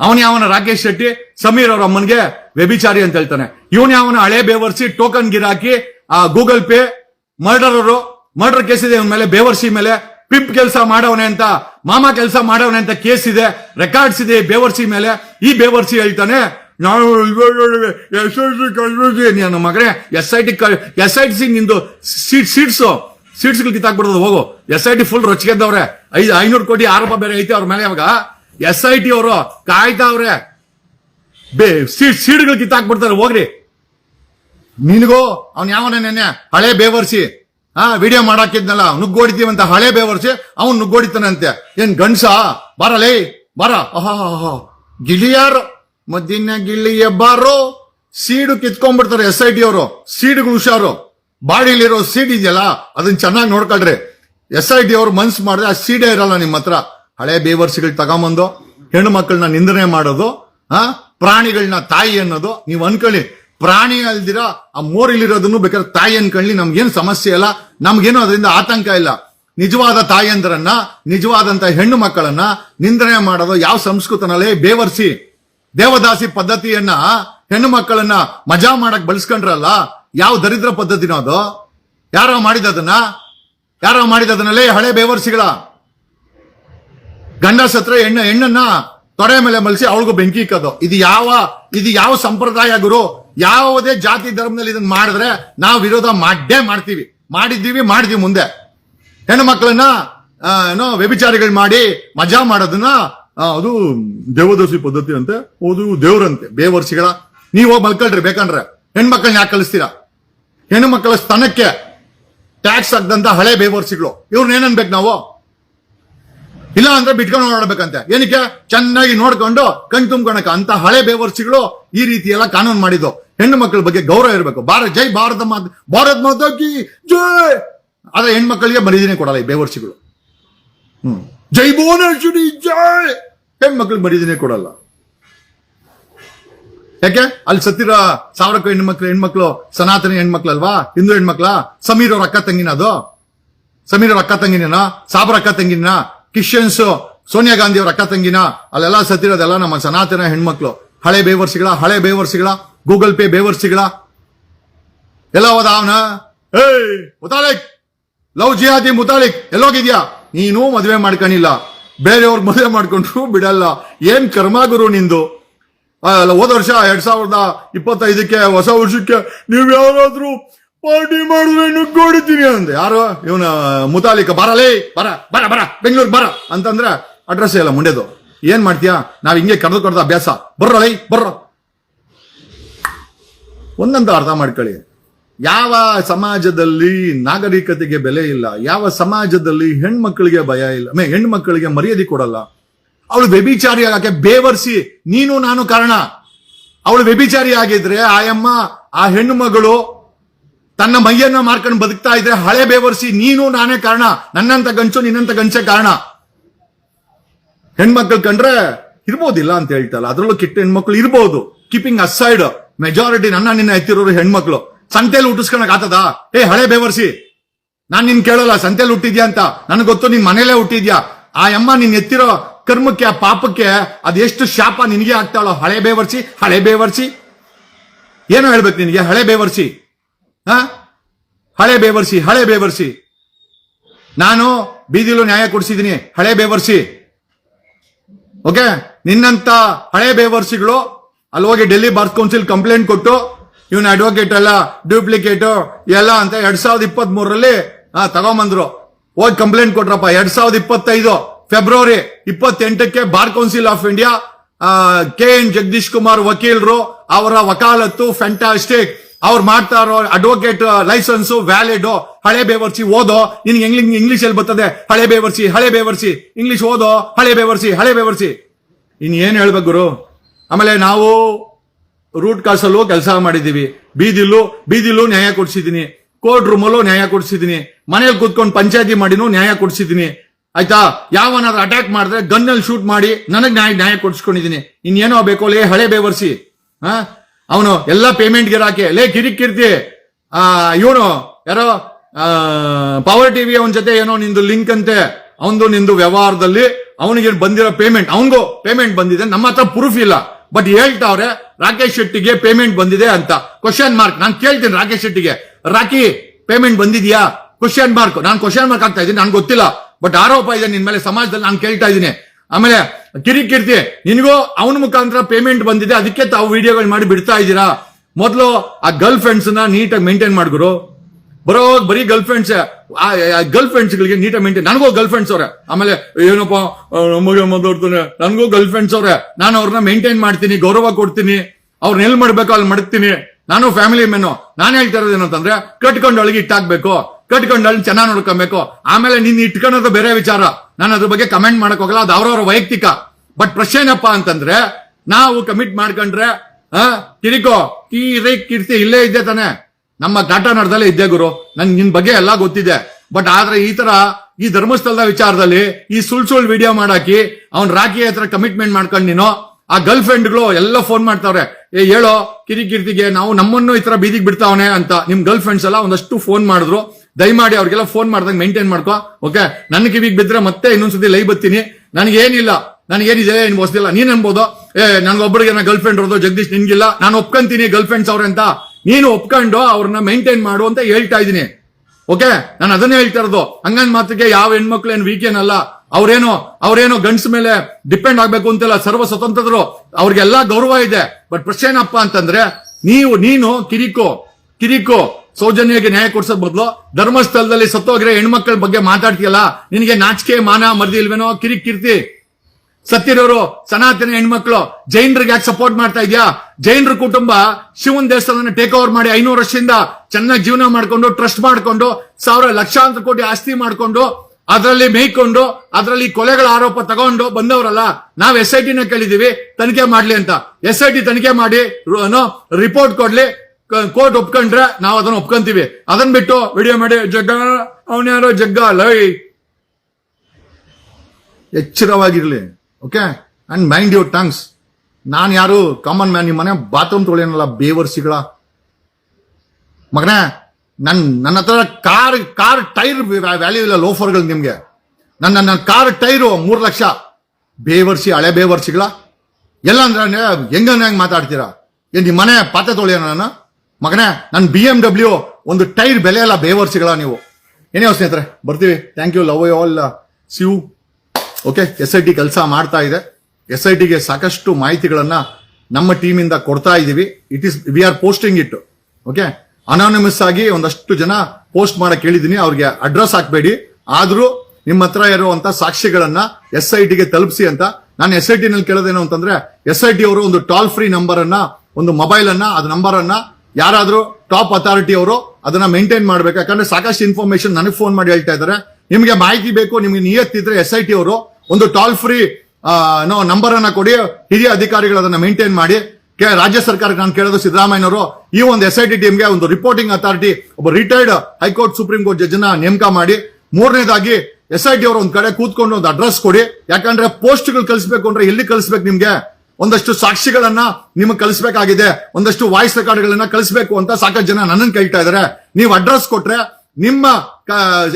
ಅವನ್ ಯಾವನ ರಾಕೇಶ್ ಶೆಟ್ಟಿ, ಸಮೀರ್ ಅವ್ರ ಅಮ್ಮನ್ಗೆ ವ್ಯಭಿಚಾರಿ ಅಂತ ಹೇಳ್ತಾನೆ. ಇವನ್ ಯಾವನ ಹಳೆ ಬೇವರ್ಸಿ ಟೋಕನ್ ಗಿರಾಕಿ ಆ ಗೂಗಲ್ ಪೇ ಮರ್ಡರ್ ಅವರು ಮರ್ಡರ್ ಕೇಸ್ ಇದೆ ಇವನ್ ಮೇಲೆ, ಬೇವರ್ಸಿ ಮೇಲೆ ಪಿಂಪ್ ಕೆಲಸ ಮಾಡವನೆ ಅಂತ, ಮಾಮ ಕೆಲಸ ಮಾಡವನೆ ಅಂತ ಕೇಸ್ ಇದೆ ರೆಕಾರ್ಡ್ಸ್ ಇದೆ ಬೇವರ್ಸಿ ಮೇಲೆ. ಈ ಬೇವರ್ಸಿ ಹೇಳ್ತಾನೆ, ನಾವು ಎಸ್ ಐ ಟಿ ಮಗನೇ S I T S I T ನಿಂದು ಸೀಟ್ ಸೀಟ್ಸ್ ಸೀಟ್ಸ್ಗಳು ಕಿತ್ತಾಕ್ಬಿಡೋದು, ಹೋಗು. ಎಸ್ ಐ ಟಿ ಫುಲ್ ರೊಚ್ಚಿಗೆದ್ದವ್ರೆ. ಐದು, ಐನೂರು ಕೋಟಿ ಆರೋಪ ಬೇರೆ ಐತೆ ಅವ್ರ ಮೇಲೆ ಅವಾಗ ಎಸ್ ಐ ಟಿ ಅವರು ಕಾಯ್ತಾವ್ರೆ ಬೇ ಸೀಟ್ ಸೀಟ್ಗಳು ಕಿತ್ತಾಕ್ಬಿಡ್ತಾರೆ, ಹೋಗ್ರಿ. ನಿನಗೂ, ಅವ್ನ್ ಯಾವನ ನೆನ್ನೆ, ಹಳೆ ಬೇವರ್ಸಿ ಹಾ ವಿಡಿಯೋ ಮಾಡಾಕಿದ್ನಲ್ಲ ನುಗ್ಗೋಡಿತೀವಂತ ಹಳೆ ಬೇವರ್ಸಿ, ಅವ್ನು ನುಗ್ಗೋಡಿತಾನಂತೆ. ಏನ್ ಗಂಡ್ಸ? ಬರಲೇ, ಬರ. ಆಹಾ ಗಿಳಿಯಾರು, ಮದ್ದಿನ ಗಿಳಿಯ ಬಾರೋ ಸೀಡು ಕಿತ್ಕೊಂಡ್ಬಿಡ್ತಾರೆ ಎಸ್ ಐ ಟಿ ಅವರು. ಸೀಡುಗಳು ಹುಷಾರು. ಬಾಡಿಲಿರೋ ಸೀಡ್ ಇದೆಯಲ್ಲ, ಅದನ್ನ ಚೆನ್ನಾಗಿ ನೋಡ್ಕೊಳ್ರಿ. ಎಸ್ ಐ ಟಿ ಅವ್ರು ಮನ್ಸ್ ಮಾಡಿದ್ರೆ ಆ ಸೀಡೇ ಇರಲ್ಲ ನಿಮ್ಮ ಹತ್ರ. ಹಳೆ ಬೇವರ್ಸಿಗಳು ತಗೊಂಬಂದು, ಹೆಣ್ಣು ಮಕ್ಕಳನ್ನ ನಿಂದನೆ ಮಾಡೋದು, ಆ ಪ್ರಾಣಿಗಳನ್ನ ತಾಯಿ ಅನ್ನೋದು, ನೀವು ಅನ್ಕೊಳ್ಳಿ. ಪ್ರಾಣಿ ಅಲ್ದಿರ ಆ ಮೋರಿಲಿರೋದನ್ನು ಬೇಕಾದ್ರೆ ತಾಯಿ ಅನ್ಕೊಳ್ಳಿ, ನಮ್ಗೇನು ಸಮಸ್ಯೆ ಇಲ್ಲ, ನಮ್ಗೇನು ಅದರಿಂದ ಆತಂಕ ಇಲ್ಲ. ನಿಜವಾದ ತಾಯಂದ್ರನ್ನ ನಿಜವಾದಂತ ಹೆಣ್ಣು ಮಕ್ಕಳನ್ನ ನಿಂದನೆ ಮಾಡೋದು ಯಾವ ಸಂಸ್ಕೃತನಲ್ಲೇ ಬೇವರ್ಸಿ. ದೇವದಾಸಿ ಪದ್ಧತಿಯನ್ನ ಹೆಣ್ಣು ಮಕ್ಕಳನ್ನ ಮಜಾ ಮಾಡಕ್ ಬಳಸ್ಕೊಂಡ್ರಲ್ಲ ಯಾವ ದರಿದ್ರ ಪದ್ಧತಿನೋ ಅದು. ಯಾರೋ ಮಾಡಿದದನ್ನ, ಯಾರೋ ಮಾಡಿದದನ್ನಲ್ಲೇ ಹಳೆ ಬೇವರ್ಸಿಗಳ. ಗಂಡ ಸತ್ರ ಹೆಣ್ಣು, ಹೆಣ್ಣನ್ನ ತೊರೆ ಮೇಲೆ ಮಲಸಿ ಅವಳಿಗೂ ಬೆಂಕಿ ಇಕ್ಕದು. ಇದು ಯಾವ ಇದು ಯಾವ ಸಂಪ್ರದಾಯ ಗುರು? ಯಾವುದೇ ಜಾತಿ ಧರ್ಮದಲ್ಲಿ ಇದನ್ನ ಮಾಡಿದ್ರೆ ನಾವು ವಿರೋಧ ಮಾಡೇ ಮಾಡ್ತೀವಿ. ಮಾಡಿದ್ದೀವಿ, ಮಾಡಿದೀವಿ ಮುಂದೆ. ಹೆಣ್ಣು ಮಕ್ಕಳನ್ನ ಏನೋ ವ್ಯಭಿಚಾರಿಗಳು ಮಾಡಿ ಮಜಾ ಮಾಡೋದನ್ನ ಅದು ದೇವದೋಸಿ ಪದ್ಧತಿ ಅಂತೆ ಅದು ದೇವ್ರಂತೆ, ಬೇವರ್ಸಿಗಳ. ನೀವು ಹೋಗಿ ಮಲ್ಕೊಳ್ರಿ, ಬೇಕಂದ್ರೆ. ಹೆಣ್ಮಕ್ಳನ್ನ ಯಾಕೆ ಕಳಿಸ್ತೀರಾ? ಹೆಣ್ಣು ಮಕ್ಕಳ ಸ್ತನಕ್ಕೆ ಟ್ಯಾಕ್ಸ್ ಹಾಕ್ದಂತ ಹಳೆ ಬೇವರ್ಸಿಗಳು. ಇವ್ರನ್ನ ಏನನ್ಬೇಕು ನಾವು? ಇಲ್ಲ ಅಂದ್ರೆ ಬಿಟ್ಕೊಂಡು ಓಡಾಡ್ಬೇಕಂತೆ. ಏನಕ್ಕೆ? ಚೆನ್ನಾಗಿ ನೋಡ್ಕೊಂಡು ಕಣ್ ತುಂಬ್ಕೊಳಕ. ಅಂತ ಹಳೆ ಬೇವರ್ಸಿಗಳು ಈ ರೀತಿ ಎಲ್ಲ ಕಾನೂನು ಮಾಡಿದ್ದು. ಹೆಣ್ಣು ಮಕ್ಕಳ ಬಗ್ಗೆ ಗೌರವ ಇರಬೇಕು. ಭಾರತ ಜೈ ಭಾರತ ಮಾತ ಭಾರತ ಮಾತಾಕಿ ಜೈ! ಆದ್ರೆ ಹೆಣ್ಮಕ್ಳಿಗೆ ಮರ್ಯಾದನೆ ಕೊಡಲ್ಲ ಈ ಬೇವರ್ಸಿಗಳು. ಹ್ಮ್. ಜೈ ಭುವನೇಶ್ವರಿ, ಜೈ! ಹೆಣ್ಮಕ್ಳಿಗೆ ಮರ್ಯಾದನೆ ಕೊಡಲ್ಲ. ಯಾಕೆ? ಅಲ್ಲಿ ಸತ್ತಿರ ಸಾವಿರಕ್ಕೂ ಹೆಣ್ಮಕ್ಳು ಹೆಣ್ಮಕ್ಳು, ಸನಾತನ ಹೆಣ್ಮಕ್ಳು ಅಲ್ವಾ? ಹಿಂದೂ ಹೆಣ್ಮಕ್ಳ? ಸಮೀರ್ ಅವ್ರ ಅಕ್ಕ ತಂಗಿನ ಅದು? ಸಮೀರ್ ಅವ್ರ ಅಕ್ಕ ತಂಗಿನ ಸಾಬರ್ ಅಕ್ಕ ತಂಗಿನ ಕ್ರಿಶ್ಚಿಯನ್ಸ್ ಸೋನಿಯಾ ಗಾಂಧಿ ಅವ್ರ ಅಕ್ಕ ತಂಗಿನ? ಅಲ್ಲೆಲ್ಲ ಸತ್ತಿರೋದೆಲ್ಲ ನಮ್ಮ ಸನಾತನ ಹೆಣ್ಮಕ್ಳು. ಹಳೆ ಬೇವರ್ಸಿಗಳ ಹಳೆ ಬೇವರ್ಸಿಗಳ, ಗೂಗಲ್ ಪೇ ಬೇವರ್ಸಿಗಳ. ಎಲ್ಲ ಹೋದ ಅವನ? ಏಯ್, ಮುತಾಲಿಕ್! ಲವ್ ಜಿಹಾದಿ ಮುತಾಲಿಕ್, ಎಲ್ಲೋಗಿದ್ಯಾ? ನೀನು ಮದುವೆ ಮಾಡ್ಕೊಂಡಿಲ್ಲ ಬೇರೆಯವ್ರ ಮದುವೆ ಮಾಡ್ಕೊಂಡ್ರು ಬಿಡಲ್ಲ. ಏನ್ ಕರ್ಮಗುರು ನಿಂದು? ಹೋದ ವರ್ಷ ಎರಡ್ ಸಾವಿರದ ಇಪ್ಪತ್ತೈದಕ್ಕೆ, ಹೊಸ ವರ್ಷಕ್ಕೆ ನೀವ್ ಯಾರಾದ್ರೂ ಪಾರ್ಟಿ ಮಾಡಿದ್ರೆ ನುಗ್ಗೋಡಿತೀನಿ ಅಂದೆ. ಯಾರು? ಇವನ ಮುತಾಲಿಕ. ಬರಲೇ ಬರ ಬರ ಬರ ಬೆಂಗಳೂರು ಬರ ಅಂತಂದ್ರೆ ಅಡ್ರೆಸ್ ಇಲ್ಲ ಮುಂಡೆದು. ಏನ್ ಮಾಡ್ತೀಯಾ? ನಾವ್ ಹಿಂಗೆ ಕರೆದು ಕರೆದ ಅಭ್ಯಾಸ. ಬರ್ರಲೈ ಬರ್ರ. ಒಂದಂತ ಅರ್ಥ ಮಾಡ್ಕೊಳ್ಳಿ. ಯಾವ ಸಮಾಜದಲ್ಲಿ ನಾಗರಿಕತೆಗೆ ಬೆಲೆ ಇಲ್ಲ, ಯಾವ ಸಮಾಜದಲ್ಲಿ ಹೆಣ್ಮಕ್ಳಿಗೆ ಭಯ ಇಲ್ಲ, ಮೇ, ಹೆಣ್ಮಕ್ಳಿಗೆ ಮರ್ಯಾದೆ ಕೊಡಲ್ಲ ಅವಳು ವ್ಯಭಿಚಾರಿ ಆಗಕ್ಕೆ ಬೇವರ್ಸಿ, ನೀನು ನಾನು ಕಾರಣ. ಅವಳು ವ್ಯಭಿಚಾರಿ ಆಗಿದ್ರೆ ಆಯಮ್ಮ ಆ ಹೆಣ್ಣು ಮಗಳು ತನ್ನ ಮೈಯನ್ನ ಮಾರ್ಕೊಂಡು ಬದುಕ್ತಾ ಇದ್ರೆ ಹಳೆ ಬೇವರ್ಸಿ, ನೀನು ನಾನೇ ಕಾರಣ. ನನ್ನಂತ ಗಂಚು ನಿನ್ನಂತ ಗಂಚೆ ಕಾರಣ. ಹೆಣ್ಮಕ್ಳು ಕಂಡ್ರೆ ಇರ್ಬೋದಿಲ್ಲ ಅಂತ ಹೇಳ್ತಲ್ಲ, ಅದ್ರಲ್ಲೂ ಕೆಟ್ಟ ಹೆಣ್ಮಕ್ಳು ಇರ್ಬೋದು. ಕೀಪಿಂಗ್ ಅಸೈಡ್ ಮೆಜಾರಿಟಿ ನನ್ನ ನಿನ್ನ ಎತ್ತಿರೋರು ಹೆಣ್ಮಕ್ಳು. ಸಂತೆಯಲ್ಲಿ ಹುಟ್ಟಿಸ್ಕೊಳಕ್ ಆತದ ಏ, ಹಳೆ ಬೇವರ್ಸಿ, ನಾನ್ ನಿನ್ ಕೇಳಲ್ಲ, ಸಂತೆಯಲ್ಲಿ ಹುಟ್ಟಿದ್ಯಾ ಅಂತ? ನನಗೆ ಗೊತ್ತು, ನಿನ್ ಮನೇಲೆ ಹುಟ್ಟಿದ್ಯಾ? ಆ ಅಮ್ಮ ನಿನ್ ಎತ್ತಿರೋ ಕರ್ಮಕ್ಕೆ, ಆ ಪಾಪಕ್ಕೆ ಅದೆಷ್ಟು ಶಾಪ ನಿನಗೆ ಆಗ್ತಾಳೋ ಹಳೆ ಬೇವರ್ಸಿ ಹಳೆ ಬೇವರ್ಸಿ. ಏನು ಹೇಳ್ಬೇಕು ನಿನಗೆ, ಹಳೆ ಬೇವರ್ಸಿ. ಹ? ಹಳೆ ಬೇವರ್ಸಿ ಹಳೆ ಬೇವರ್ಸಿ. ನಾನು ಬೀದಿಲು ನ್ಯಾಯ ಕೊಡಿಸಿದೀನಿ ಹಳೆ ಬೇವರ್ಸಿ. ಓಕೆ? ನಿನ್ನಂತ ಹಳೆ ಬೇವರ್ಸಿಗಳು ಅಲ್ಲಿ ಹೋಗಿ ಡೆಲ್ಲಿ ಬಾರ್ ಕೌನ್ಸಿಲ್ ಕಂಪ್ಲೇಂಟ್ ಕೊಟ್ಟು, ಇವನ್ ಅಡ್ವೊಕೇಟ್ ಎಲ್ಲ ಡೂಪ್ಲಿಕೇಟ್ ಎಲ್ಲ ಅಂತ ಎರಡ್ ಸಾವಿರದ ಇಪ್ಪತ್ತ್ ಮೂರರಲ್ಲಿ ತಗೊಂಬಂದ್ರು. ಹೋಗಿ ಕಂಪ್ಲೇಂಟ್ ಕೊಟ್ರಪ್ಪ, ಎರಡ್ ಸಾವಿರದ ಇಪ್ಪತ್ತೈದು. February ಇಪ್ಪತ್ತೆಂಟಕ್ಕೆ bar council of India K N Jagadish Kumar ವಕೀಲರು ಅವರ ವಕಾಲತ್ತು ಫ್ಯಾಂಟಾಸ್ಟಿಕ್ ಅವ್ರು ಮಾಡ್ತಾ ಇರೋ ಅಡ್ವೊಕೇಟ್ ಲೈಸೆನ್ಸ್ ವ್ಯಾಲಿಡ್ ಹಳೆ ಬೇವರ್ಸಿ ಓದೋ. ನಿನ್ಗೆ ಇಂಗ್ಲಿಷ್ ಇಂಗ್ಲಿಷ್ ಅಲ್ಲಿ ಬರ್ತದೆ. ಹಳೆ ಬೇವರ್ಸಿ ಹಳೆ ಬೇವರ್ಸಿ ಇಂಗ್ಲಿಷ್ ಓದೋ. ಹಳೆ ಬೇವರ್ಸಿ ಹಳೆ ಬೇವರ್ಸಿ ಇನ್ ಏನ್ ಹೇಳ್ಬೇಕು ಗುರು? ಆಮೇಲೆ ನಾವು ರೂಟ್ ಕಾಸಲ್ಲೂ ಕೆಲಸ ಮಾಡಿದೀವಿ ಬೀದಿಲು ಬೀದಿಲು ನ್ಯಾಯ ಕೊಡ್ಸಿದೀನಿ ಕೋರ್ಟ್ ರೂಮಲ್ಲೂ ನ್ಯಾಯ ಕೊಡ್ಸಿದೀನಿ ಮನೇಲಿ ಕೂತ್ಕೊಂಡು ಪಂಚಾಯತಿ ಮಾಡಿನೂ ನ್ಯಾಯ ಕೊಡಿಸಿದೀನಿ ಆಯ್ತಾ? ಯಾವನಾದ್ರೂ ಅಟ್ಯಾಕ್ ಮಾಡಿದ್ರೆ ಗನ್ನಲ್ಲಿ ಶೂಟ್ ಮಾಡಿ ನನಗೆ ನ್ಯಾಯ ನ್ಯಾಯ ಕೊಡಿಸ್ಕೊಂಡಿದ್ದೀನಿ. ಇನ್ನೇನೋ ಬೇಕೋ ಲೇ, ಹಳೆ ಬೇವರ್ಸಿ. ಹಾ? ಅವನು ಎಲ್ಲ ಪೇಮೆಂಟ್ ಹಾಕಿ ಲೇ, ಕಿರಿಕ್ ಕಿರ್ತಿ. ಆ, ಇವನು, ಯಾರೋ ಪವರ್ ಟಿವಿ ಅವನ ಜೊತೆ ಏನೋ ನಿಂದು ಲಿಂಕ್ ಅಂತೆ. ಅವನು ನಿಂದು ವ್ಯವಹಾರದಲ್ಲಿ ಅವನಿಗೆ ಬಂದಿರೋ ಪೇಮೆಂಟ್ ಅವನಿಗೂ ಪೇಮೆಂಟ್ ಬಂದಿದೆ. ನಮ್ಮ ಹತ್ರ ಪ್ರೂಫ್ ಇಲ್ಲ. ಬಟ್ ಹೇಳ್ತಾವ್ರೆ, ರಾಕೇಶ್ ಶೆಟ್ಟಿಗೆ ಪೇಮೆಂಟ್ ಬಂದಿದೆ ಅಂತ. ಕ್ವಶನ್ ಮಾರ್ಕ್ ನಾನು ಕೇಳ್ತೀನಿ ರಾಕೇಶ್ ಶೆಟ್ಟಿಗೆ. ರಾಕಿ ಪೇಮೆಂಟ್ ಬಂದಿದ್ಯಾ? ಕ್ವಶನ್ ಮಾರ್ಕ್ ನಾನು ಕ್ವಶನ್ ಮಾರ್ಕ್ ಆಗ್ತಾ ಇದ್ದೀನಿ. ನನ್ಗೆ ಗೊತ್ತಿಲ್ಲ. ಬಟ್ ಆರೋಪ ಇದೆ ನಿನ್ ಮೇಲೆ, ಸಮಾಜದಲ್ಲಿ ನಾನು ಕೇಳ್ತಾ ಇದ್ದೀನಿ. ಆಮೇಲೆ ಕಿರಿಕಿರ್ತಿ ನಿನಗೂ ಅವನ ಮುಖಾಂತರ ಪೇಮೆಂಟ್ ಬಂದಿದೆ, ಅದಕ್ಕೆ ತಾವು ವಿಡಿಯೋಗಳು ಮಾಡಿ ಬಿಡ್ತಾ ಇದ್ದೀರಾ? ಮೊದಲು ಆ ಗರ್ಲ್ ಫ್ರೆಂಡ್ಸ್ನ ನೀಟಾಗಿ ಮೇಂಟೈನ್ ಮಾಡ್ಗುರು ಬರೋ ಬರೀ ಗರ್ಲ್ ಫ್ರೆಂಡ್ಸ್ ಗರ್ಲ್ ಫ್ರೆಂಡ್ಸ್ ಗಳಿಗೆ ನೀಟಾಗಿ ಮೇಂಟೈನ್ ನನಗೂ ಗರ್ಲ್ ಫ್ರೆಂಡ್ಸ್ ಅವ್ರೆ. ಆಮೇಲೆ, ಏನಪ್ಪ ನಮಗೆ ಮಾತಾಡ್ತಾನೆ, ನನಗೂ ಗರ್ಲ್ ಫ್ರೆಂಡ್ಸ್ ಅವ್ರೆ. ನಾನು ಅವ್ರನ್ನ ಮೇಂಟೈನ್ ಮಾಡ್ತೀನಿ, ಗೌರವ ಕೊಡ್ತೀನಿ, ಅವ್ರನ್ನ ಎಲ್ಲಿ ಮಾಡ್ಬೇಕು ಅಲ್ಲಿ ಮಾಡ್ತೀನಿ ನಾನು ಫ್ಯಾಮಿಲಿ ಮೆನು ನಾನು ಹೇಳ್ತಾ ಇರೋದೇನಂತಂದ್ರೆ ಕಟ್ಕೊಂಡು ಒಳಗೆ ಇಟ್ಟಾಕ್ಬೇಕು. ಕಟ್ಕೊಂಡು ಅಲ್ಲಿ ಚೆನ್ನಾಗಿ ನೋಡ್ಕೊಬೇಕು. ಆಮೇಲೆ ನಿನ್ನ ಇಟ್ಕೊಳ್ಳೋದು ಬೇರೆ ವಿಚಾರ. ನಾನು ಅದ್ರ ಬಗ್ಗೆ ಕಮೆಂಟ್ ಮಾಡಕ್ ಹೋಗಲ್ಲ, ಅದು ಅವ್ರವ್ರ ವೈಯಕ್ತಿಕ. ಬಟ್ ಪ್ರಶ್ನೆ ಏನಪ್ಪಾ ಅಂತಂದ್ರೆ, ನಾವು ಕಮಿಟ್ ಮಾಡ್ಕೊಂಡ್ರೆ, ಆ, ಕಿರಿಕೋ ಕೀರೈ ಕೀರ್ತಿ ಇಲ್ಲೇ ಇದ್ದೆ ತಾನೆ. ನಮ್ಮ ಕಾಟಾನಡದಲ್ಲೇ ಇದ್ದೆ ಗುರು. ನನ್ ನಿನ್ ಬಗ್ಗೆ ಎಲ್ಲ ಗೊತ್ತಿದೆ. ಬಟ್ ಆದ್ರೆ ಈ ತರ, ಈ ಧರ್ಮಸ್ಥಳದ ವಿಚಾರದಲ್ಲಿ, ಈ ಸುಳ್ ಸುಳ್ ವಿಡಿಯೋ ಮಾಡಾಕಿ, ಅವ್ನ್ ರಾಖಿ ಹತ್ರ ಕಮಿಟ್ಮೆಂಟ್ ಮಾಡ್ಕೊಂಡ್ ನೀನು, ಆ ಗರ್ಲ್ ಫ್ರೆಂಡ್ಗಳು ಎಲ್ಲ ಫೋನ್ ಮಾಡ್ತಾವ್ರೆ. ಏ, ಹೇಳೋ ಕಿರಿಕಿರ್ತಿಗೆ ನಾವು ನಮ್ಮನ್ನು ಈ ತರ ಬೀದಿಗೆ ಬಿಡ್ತಾವನೆ ಅಂತ. ನಿಮ್ ಗರ್ಲ್ ಫ್ರೆಂಡ್ಸ್ ಎಲ್ಲ ಒಂದಷ್ಟು ಫೋನ್ ಮಾಡಿದ್ರು. ದಯಮಾಡಿ ಅವ್ರಿಗೆಲ್ಲ ಫೋನ್ ಮಾಡ್ದಂಗೆ ಮೇಂಟೈನ್ ಮಾಡ್ಕೋ. ಓಕೆ ನನ್ನ ಕಿವಿಗೆ ಬಿದ್ರೆ ಮತ್ತೆ ಇನ್ನೊಂದ್ಸತಿ ಲೈ ಬರ್ತೀನಿ. ನನಗೇನಿಲ್ಲ. ನನಗೇನಿದೆ ಏನು ಹೊಸದಿಲ್ಲ. ನೀನ್ ಅನ್ಬೋದು. ಏ ನನ್ಗೊಬ್ಬರಿಗೆ ಗರ್ಲ್ ಫ್ರೆಂಡ್ ಇರೋದು ಜಗದೀಶ್ ನಿನ್ಗಿಲ್ಲ. ನಾನು ಒಪ್ಕೊಂತೀನಿ ಗರ್ಲ್ ಫ್ರೆಂಡ್ಸ್ ಅವ್ರೆ ಅಂತ. ನೀನು ಒಪ್ಕೊಂಡು ಅವ್ರನ್ನ ಮೇಂಟೈನ್ ಮಾಡು ಅಂತ ಹೇಳ್ತಾ ಇದ್ದೀನಿ. ಓಕೆ ನಾನು ಅದನ್ನೇ ಹೇಳ್ತಾ ಇರೋದು. ಹಂಗನ್ ಮಾತ್ರಕ್ಕೆ ಯಾವ ಹೆಣ್ಮಕ್ಳು ಏನು ವೀಕ್ ಏನಲ್ಲ ಅವ್ರೇನು ಅವ್ರೇನು ಗಂಡ್ಸ್ ಮೇಲೆ ಡಿಪೆಂಡ್ ಆಗ್ಬೇಕು ಅಂತೆಲ್ಲ ಸರ್ವ ಸ್ವತಂತ್ರರು ಅವ್ರಿಗೆಲ್ಲ ಗೌರವ ಇದೆ. ಬಟ್ ಪ್ರಶ್ನೆ ಏನಪ್ಪಾ ಅಂತಂದ್ರೆ, ನೀವು, ನೀನು ಕಿರಿಕೋ. ಕಿರಿಕೋ. ಸೌಜನ್ಯಗೆ ನ್ಯಾಯ ಕೊಡ್ಸೋದ್ ಬದಲು ಧರ್ಮಸ್ಥಳದಲ್ಲಿ ಸತ್ತೋಗಿರೋ ಹೆಣ್ಮಕ್ಳ ಬಗ್ಗೆ ಮಾತಾಡ್ತೀಯಲ್ಲ? ನಿನಗೆ ನಾಚಿಕೆ, ಮಾನ, ಮರ್ದಿ ಇಲ್ವೇನೋ? ಕಿರಿಕ್ ಕಿರ್ತಿ. ಸತ್ತಿರೋರು ಸನಾತನ ಹೆಣ್ಮಕ್ಳು, ಜೈನರಿಗೆ ಯಾಕೆ ಸಪೋರ್ಟ್ ಮಾಡ್ತಾ ಇದ್ಯಾ? ಜೈನರ ಕುಟುಂಬ ಶಿವನ್ ದೇವಸ್ಥಾನ ಟೇಕ್ ಓವರ್ ಮಾಡಿ ಐನೂರು ವರ್ಷದಿಂದ ಚೆನ್ನಾಗಿ ಜೀವನ ಮಾಡ್ಕೊಂಡು ಟ್ರಸ್ಟ್ ಮಾಡ್ಕೊಂಡು, ಸಾವಿರ ಲಕ್ಷಾಂತರ ಕೋಟಿ ಆಸ್ತಿ ಮಾಡ್ಕೊಂಡು, ಅದರಲ್ಲಿ ಮೇಯ್ಕೊಂಡು, ಅದರಲ್ಲಿ ಕೊಲೆಗಳ ಆರೋಪ ತಗೊಂಡು ಬಂದವರಲ್ಲ? ನಾವ್ ಎಸ್ ಐ ಟಿನ ಕೇಳಿದೀವಿ ತನಿಖೆ ಮಾಡ್ಲಿ ಅಂತ. ಎಸ್ ಐ ಟಿ ತನಿಖೆ ಮಾಡಿ ರಿಪೋರ್ಟ್ ಕೊಡ್ಲಿ. ಕೋರ್ಟ್ ಒಪ್ಕೊಂಡ್ರೆ ನಾವು ಅದನ್ನ ಒಪ್ಕೊಂತೀವಿ. ಅದನ್ನ ಬಿಟ್ಟು ವಿಡಿಯೋ ಮಾಡಿ, ಜಗ್ಗ ಅವನ್ಯಾರೋ ಜಗ್ಗ, ಲೈ. ಎಚ್ಚರವಾಗಿರ್ಲಿ, okay? And mind your tongues ನಾನು ಯಾರು? ಕಾಮನ್ ಮ್ಯಾನ್ ನಿಮ್ಮ ಮನೆ ಬಾತ್ರೂಮ್ ತೊಳೆಯನಲ್ಲ, ಬೇವರ್ಸಿಗಳ. ಮಗನೇ, ನನ್, ನನ್ನ ಹತ್ರ ಕಾರ್ ಕಾರ್ ಟೈರ್ ವ್ಯಾಲ್ಯೂ ಇಲ್ಲ, ಲೋಫರ್ಗಳು ನಿಮ್ಗೆ. ನನ್ನ ನನ್ನ ಕಾರ್ ಟೈರು ಮೂರು ಲಕ್ಷ. ಬೇವರ್ಸಿ, ಹಳೆ ಬೇವರ್ಸಿಗಳ. ಎಲ್ಲ ಅಂದ್ರೆ, ಹೆಂಗ ಹೆಂಗ್ ಮಾತಾಡ್ತೀರಾ? ಏನು ನಿಮ್ಮ ಮನೆ, ಪಾತ್ರೆ ತೊಳೆಯೋಣ ನಾನು ಮಗನೇ ನನ್ನ ಬಿ ಎಂ ಡಬ್ಲ್ಯೂ ಒಂದು ಟೈರ್ ಬೆಲೆ ಅಲ್ಲ ಬೇವರ್ಸಿಗಳ ನೀವು. ಏನೇ ಸ್ನೇಹಿತರೆ, ಬರ್ತೀವಿ. Thank you love you all ಸಿವ್ okay S I T ಕೆಲಸ ಮಾಡ್ತಾ ಇದೆ. ಎಸ್ ಐ ಟಿಗೆ ಸಾಕಷ್ಟು ಮಾಹಿತಿಗಳನ್ನು ನಮ್ಮ ಟೀಮಿಂದ ಕೊಡ್ತಾ ಇದ್ದೀವಿ it is we are posting it okay anonymous ಆಗಿ ಒಂದಷ್ಟು ಜನ ಪೋಸ್ಟ್ ಮಾಡಕ್ ಹೇಳಿದ್ದೀನಿ ಅವ್ರಿಗೆ ಅಡ್ರೆಸ್ ಹಾಕಬೇಡಿ. ಆದರೂ ನಿಮ್ಮ ಹತ್ರ ಇರುವಂತ ಸಾಕ್ಷಿಗಳನ್ನು ಎಸ್ ಐ ಟಿಗೆ ತಲುಪಿಸಿ ಅಂತ. ನಾನು ಎಸ್ ಐ ಟಿನಲ್ಲಿ ಕೇಳೋದೇನು ಅಂತಂದ್ರೆ ಎಸ್ ಐ ಟಿ ಅವರು ಒಂದು ಟೋಲ್ ಫ್ರೀ ನಂಬರನ್ನು ಒಂದು ಮೊಬೈಲ್ ಅನ್ನ ನಂಬರನ್ನು ಯಾರಾದ್ರೂ ಟಾಪ್ ಅಥಾರಿಟಿ ಅವರು ಅದನ್ನ ಮೇಂಟೈನ್ ಮಾಡ್ಬೇಕು. ಯಾಕಂದ್ರೆ ಸಾಕಷ್ಟು ಇನ್ಫಾರ್ಮೇಶನ್ ನನಗೆ ಫೋನ್ ಮಾಡಿ ಹೇಳ್ತಾ ಇದ್ದಾರೆ. ನಿಮಗೆ ಮಾಹಿತಿ ಬೇಕು, ನಿಮಗೆ ನಿಯತ್ತಿದ್ರೆ ಎಸ್ ಐ ಟಿ ಅವರು ಒಂದು ಟೋಲ್ ಫ್ರೀ ನೋ ನಂಬರ್ ಅನ್ನ ಕೊಡಿ. ಹಿರಿಯ ಅಧಿಕಾರಿಗಳು ಅದನ್ನ ಮೇಂಟೈನ್ ಮಾಡಿ. ರಾಜ್ಯ ಸರ್ಕಾರಕ್ಕೆ ನಾನು ಕೇಳೋದು ಸಿದ್ದರಾಮಯ್ಯನವರು, ಈ ಒಂದು ಎಸ್ ಐ ಟಿ ಟೀಮ್ಗೆ ಒಂದು ರಿಪೋರ್ಟಿಂಗ್ ಅಥಾರಿಟಿ ಒಬ್ಬ retired high court supreme court judge ನೇಮಕ ಮಾಡಿ. ಮೂರನೇದಾಗಿ ಎಸ್ ಐ ಟಿ ಅವರು ಒಂದ್ ಕಡೆ ಕೂತ್ಕೊಂಡು ಒಂದು ಅಡ್ರೆಸ್ ಕೊಡಿ. ಯಾಕಂದ್ರೆ ಪೋಸ್ಟ್ಗಳು ಕಳಿಸ್ಬೇಕು ಅಂದ್ರೆ ಎಲ್ಲಿ ಕಳಿಸ್ಬೇಕು ನಿಮ್ಗೆ? ಒಂದಷ್ಟು ಸಾಕ್ಷಿಗಳನ್ನ ನಿಮಗೆ ಕಳಿಸ್ಬೇಕಾಗಿದೆ, ಒಂದಷ್ಟು ವಾಯ್ಸ್ ರೆಕಾರ್ಡ್ಗಳನ್ನ ಕಳಿಸ್ಬೇಕು ಅಂತ ಸಾಕಷ್ಟು ಜನ ನನ್ನನ್ನು ಕೇಳ್ತಾ ಇದಾರೆ ನೀವು ಅಡ್ರೆಸ್ ಕೊಟ್ರೆ ನಿಮ್ಮ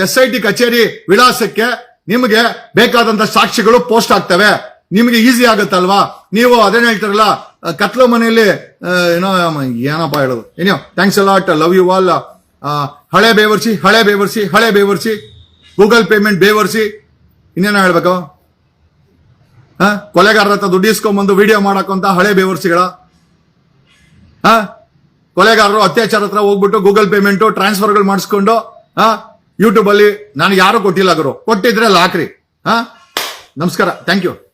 ಎಸ್ ಐ ಟಿ ಕಚೇರಿ ವಿಳಾಸಕ್ಕೆ ನಿಮಗೆ ಬೇಕಾದಂತ ಸಾಕ್ಷಿಗಳು ಪೋಸ್ಟ್ ಆಗ್ತವೆ. ನಿಮಗೆ ಈಸಿ ಆಗುತ್ತಲ್ವಾ? ನೀವು ಅದೇನ್ ಹೇಳ್ತಾರಲ್ಲ ಕತ್ಲು ಮನೆಯಲ್ಲಿ ಏನೋ ಏನಪ್ಪ ಹೇಳೋದು? ಏನೋ thanks a lot love you all ಹಳೆ ಬೇವರ್ಸಿ ಹಳೆ ಬೇವರ್ಸಿ ಹಳೆ ಬೇವರ್ಸಿ ಗೂಗಲ್ ಪೇಮೆಂಟ್ ಬೇವರ್ಸಿ, ಇನ್ನೇನೋ ಹೇಳ್ಬೇಕು? ಕೊಲೆಗಾರರ ಹತ್ರ ದುಡ್ಡು ವಿಡಿಯೋ ಮಾಡಕ್ಕಂತ ಹಳೆ ಬೇವರ್ಸಿಗಳ. ಹ? ಕೊಲೆಗಾರರು ಅತ್ಯಾಚಾರ ಹತ್ರ ಹೋಗ್ಬಿಟ್ಟು ಗೂಗಲ್ ಪೇಮೆಂಟ್ ಟ್ರಾನ್ಸ್ಫರ್ಗಳು ಮಾಡಿಸ್ಕೊಂಡು, ಹ? ಯೂಟ್ಯೂಬ್ ಅಲ್ಲಿ, ನಾನು ಯಾರು ಕೊಟ್ಟಿಲ್ಲ ಗುರು. ಕೊಟ್ಟಿದ್ರೆ ಲಾಕ್ರಿ. ಹ? ನಮಸ್ಕಾರ. Thank you